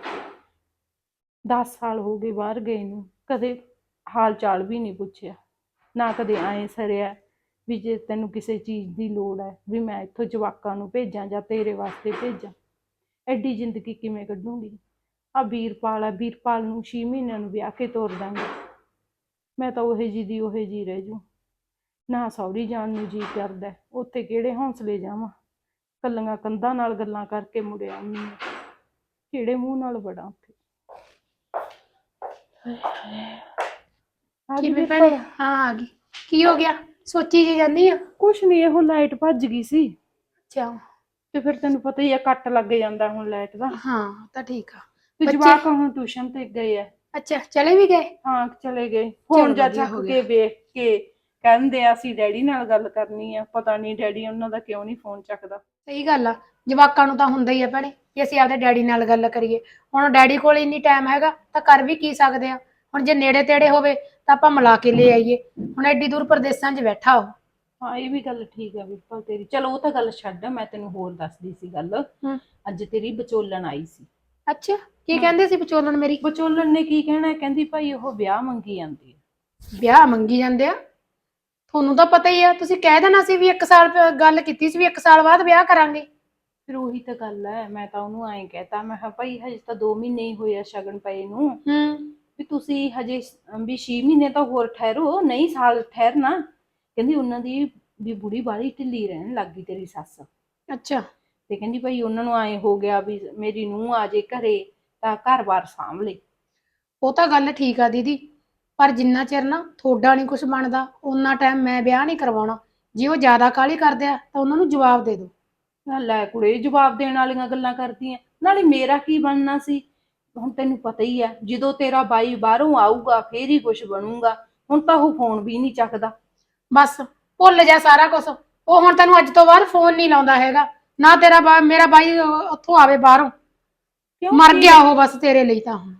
10 ਸਾਲ ਹੋ ਗਏ ਬਾਹਰ ਗਏ ਨੂੰ, ਕਦੇ ਹਾਲ ਚਾਲ ਵੀ ਨਹੀਂ ਪੁੱਛਿਆ, ਨਾ ਕਦੇ ਐਂ ਸਰਿਆ ਵੀ ਜੇ ਤੈਨੂੰ ਕਿਸੇ ਚੀਜ਼ ਦੀ ਲੋੜ ਹੈ, ਵੀ ਮੈਂ ਇੱਥੋਂ ਜਵਾਕਾਂ ਨੂੰ ਭੇਜਾਂ ਜਾਂ ਤੇਰੇ ਵਾਸਤੇ ਭੇਜਾਂ। ਐਡੀ ਜ਼ਿੰਦਗੀ ਕਿਵੇਂ ਕੱਢੂੰਗੀ? ਆ ਵੀਰਪਾਲ ਆ ਵੀਰਪਾਲ ਨੂੰ 6 ਮਹੀਨਿਆਂ ਨੂੰ ਵਿਆਹ ਕੇ ਤੋਰ ਦਾਂਗੇ। ਮੈਂ ਤਾਂ ਉਹੇ ਜੀ ਦੀ ਉਹੇ ਜੀ ਰਹਿ ਜੂ। ਨਾ ਸੌਰੀ ਜਾਣ ਨੂੰ ਜੀ ਕਰਦਾ, ਉੱਥੇ ਕਿਹੜੇ ਹੌਸਲੇ ਜਾਵਾਂ? ਕੱਲੀਆਂ ਕੰਧਾਂ ਨਾਲ ਗੱਲਾਂ ਕਰਕੇ ਮੁੜਿਆ ਆਉਂਦੀ ਹਾਂ ਕਿਹੜੇ ਮੂੰਹ ਨਾਲ ਵੜਾਂ ਉੱਥੇ? ਆ ਗਈ ਕਿਵੇਂ ਹਾਂ ਆ ਗਈ। ਕੀ ਹੋ ਗਿਆ? ਸੋਚੀ ਜੀ ਜਾਂਦੀ ਆ? ਕੁਛ ਨਹੀਂ ਇਹੋ ਲਾਈਟ ਭੱਜ ਗਈ ਸੀ। ਅੱਛਾ। ਤੇ ਫਿਰ ਤੈਨੂੰ ਪਤਾ ਹੀ ਆ ਕੱਟ ਲੱਗ ਜਾਂਦਾ ਹੁਣ ਲਾਈਟ ਦਾ। ਹਾਂ ਤਾਂ ਠੀਕ ਆ। ਤੇ ਬੱਚੇ? ਜਵਾਕ ਹੁਣ ਟਿਊਸ਼ਨ ਤੇ ਗਏ ਆ। ਅੱਛਾ ਚਲੇ ਵੀ ਗਏ? ਹਾਂ ਚਲੇ ਗਏ। ਹੁਣ ਜਾ ਵਧੀਆ ਚੱਕ ਹੋ ਕੇ ਗਿਆ। ਵੇਖ ਕੇ ਕਹਿੰਦੇ ਆ ਅਸੀਂ ਡੈਡੀ ਨਾਲ ਗੱਲ ਕਰਨੀ ਆ। ਪਤਾ ਨਹੀਂ ਡੈਡੀ ਉਹਨਾਂ ਦਾ ਕਿਉਂ ਨਹੀਂ ਫੋਨ ਚੱਕਦਾ। ਸਹੀ ਗੱਲ ਆ। ਜਵਾਕਾਂ ਨੂੰ ਤਾਂ ਹੁੰਦਾ ਹੀ ਆ ਭੈਣੇ। ਕਿ ਅਸੀਂ ਆਪਦੇ ਡੈਡੀ ਨਾਲ ਗੱਲ ਕਰੀਏ। ਹੁਣ ਡੈਡੀ ਕੋਲ ਇੰਨੀ ਟਾਈਮ ਹੈਗਾ ਤਾਂ ਕਰ ਵੀ ਕੀ ਸਕਦੇ ਆ? ਹੁਣ ਜੇ ਨੇੜੇ ਤੇੜੇ ਹੋਵੇ ਤਾਂ ਆਪਾਂ ਮਿਲਾ ਕੇ ਲੈ ਆਈਏ। ਹੁਣ ਐਡੀ ਦੂਰ ਪ੍ਰਦੇਸਾਂ 'ਚ ਬੈਠਾ ਉਹ। ਹਾਂ ਇਹ ਵੀ ਗੱਲ ਠੀਕ ਆ ਵੀਰਪਾਲ ਤੇਰੀ। ਚਲੋ ਉਹ ਤਾਂ ਗੱਲ ਛੱਡ ਮੈਂ ਤੈਨੂੰ ਹੋਰ ਦੱਸਦੀ ਸੀ ਗੱਲ। ਅੱਜ ਤੇਰੀ ਵਿਚੋਲਣ ਆਈ ਸੀ। ਅੱਛਾ ਕੀ ਕਹਿੰਦੇ ਸੀ ਵਿਚੋਲਣ ਮੇਰੀ? ਵਿਚੋਲਣ ਨੇ ਕੀ ਕਹਿਣਾ? ਕਹਿੰਦੀ ਭਾਈ ਉਹ ਵਿਆਹ ਮੰਗੀ ਜਾਂਦੀ ਹੈ ਵਿਆਹ ਮੰਗੀ ਜਾਂਦੇ ਆ? ਤੁਹਾਨੂੰ ਤਾਂ ਪਤਾ ਹੀ ਆ ਤੁਸੀਂ ਕਹਿ ਦੇਣਾ ਸੀ ਵੀ 1 ਸਾਲ ਪ- ਗੱਲ ਕੀਤੀ ਸੀ ਵੀ 1 ਸਾਲ ਬਾਅਦ ਵਿਆਹ ਕਰਾਂਗੇ। ਫਿਰ ਉਹੀ ਤਾਂ ਗੱਲ ਹੈ ਮੈਂ ਤਾਂ ਉਹਨੂੰ ਐਂ ਕਹਿਤਾ ਮੈਂ ਕਿਹਾ ਭਾਈ ਹਜੇ ਤਾਂ 2 ਮਹੀਨੇ ਹੀ ਹੋਏ ਆ ਸ਼ਗਨ ਪਏ ਨੂੰ। ਹੂੰ। ਵੀ ਤੁਸੀਂ ਹਜੇ ਵੀ 6 ਮਹੀਨੇ ਤਾਂ ਹੋਰ ਠਹਿਰੋ ਨਹੀਂ ਸਾਲ ਠਹਿਰਨਾ। ਕਹਿੰਦੀ ਉਹਨਾਂ ਦੀ ਵੀ ਬੁੜੀ ਬਾਲੀ ਢਿੱਲੀ ਰਹਿਣ ਲੱਗ ਤੇਰੀ ਸੱਸ। ਅੱਛਾ। ਤੇ ਕਹਿੰਦੀ ਭਾਈ ਉਹਨਾਂ ਨੂੰ ਐ ਹੋ ਗਿਆ ਵੀ ਮੇਰੀ ਨੂੰਹ ਆ ਜੇ ਘਰੇ ਤਾਂ ਘਰ-ਬਾਰ ਸਾਂਭ ਲੇ। ਉਹ ਤਾਂ ਗੱਲ ਠੀਕ ਆ ਦੀਦੀ ਪਰ ਜਿੰਨਾ ਚਿਰ ਨਾ ਤੁਹਾਡਾ ਨਹੀਂ ਕੁਝ ਬਣਦਾ ਉਹਨਾਂ ਟਾਈਮ ਮੈਂ ਵਿਆਹ ਨਹੀਂ ਕਰਵਾਉਣਾ। ਜੇ ਉਹ ਜ਼ਿਆਦਾ ਕਾਹਲੀ ਕਰਦੇ ਆ ਤਾਂ ਉਹਨਾਂ ਨੂੰ ਜਵਾਬ ਦੇ ਦਿਓ। ਮੈਂ ਲੈ ਕੁੜੇ ਜਵਾਬ ਦੇਣ ਵਾਲੀਆਂ ਗੱਲਾਂ ਕਰਦੀਆਂ। ਨਾਲੇ ਮੇਰਾ ਕੀ ਬਣਨਾ ਸੀ? ਹੁਣ ਤੈਨੂੰ ਪਤਾ ਹੀ ਆ ਜਦੋਂ ਤੇਰਾ ਬਾਈ ਬਾਹਰੋਂ ਆਊਗਾ ਫੇਰ ਹੀ ਕੁਝ ਬਣੂਗਾ। ਹੁਣ ਤਾਂ ਉਹ ਫੋਨ ਵੀ ਨਹੀਂ ਚੱਕਦਾ। ਬਸ ਭੁੱਲ ਜਾ ਸਾਰਾ ਕੁਝ ਉਹ ਹੁਣ ਤੈਨੂੰ ਅੱਜ ਤੋਂ ਬਾਅਦ ਫੋਨ ਨਹੀਂ ਲਾਉਂਦਾ ਹੈਗਾ। ਨਾ ਤੇਰਾ ਬਾ- ਮੇਰਾ ਬਾਈ ਉੱਥੋਂ ਆਵੇ ਬਾਹਰੋਂ। ਕਿਉਂ ਮਰ ਗਿਆ ਉਹ ਬਸ ਤੇਰੇ ਲਈ ਤਾਂ ਹੁਣ।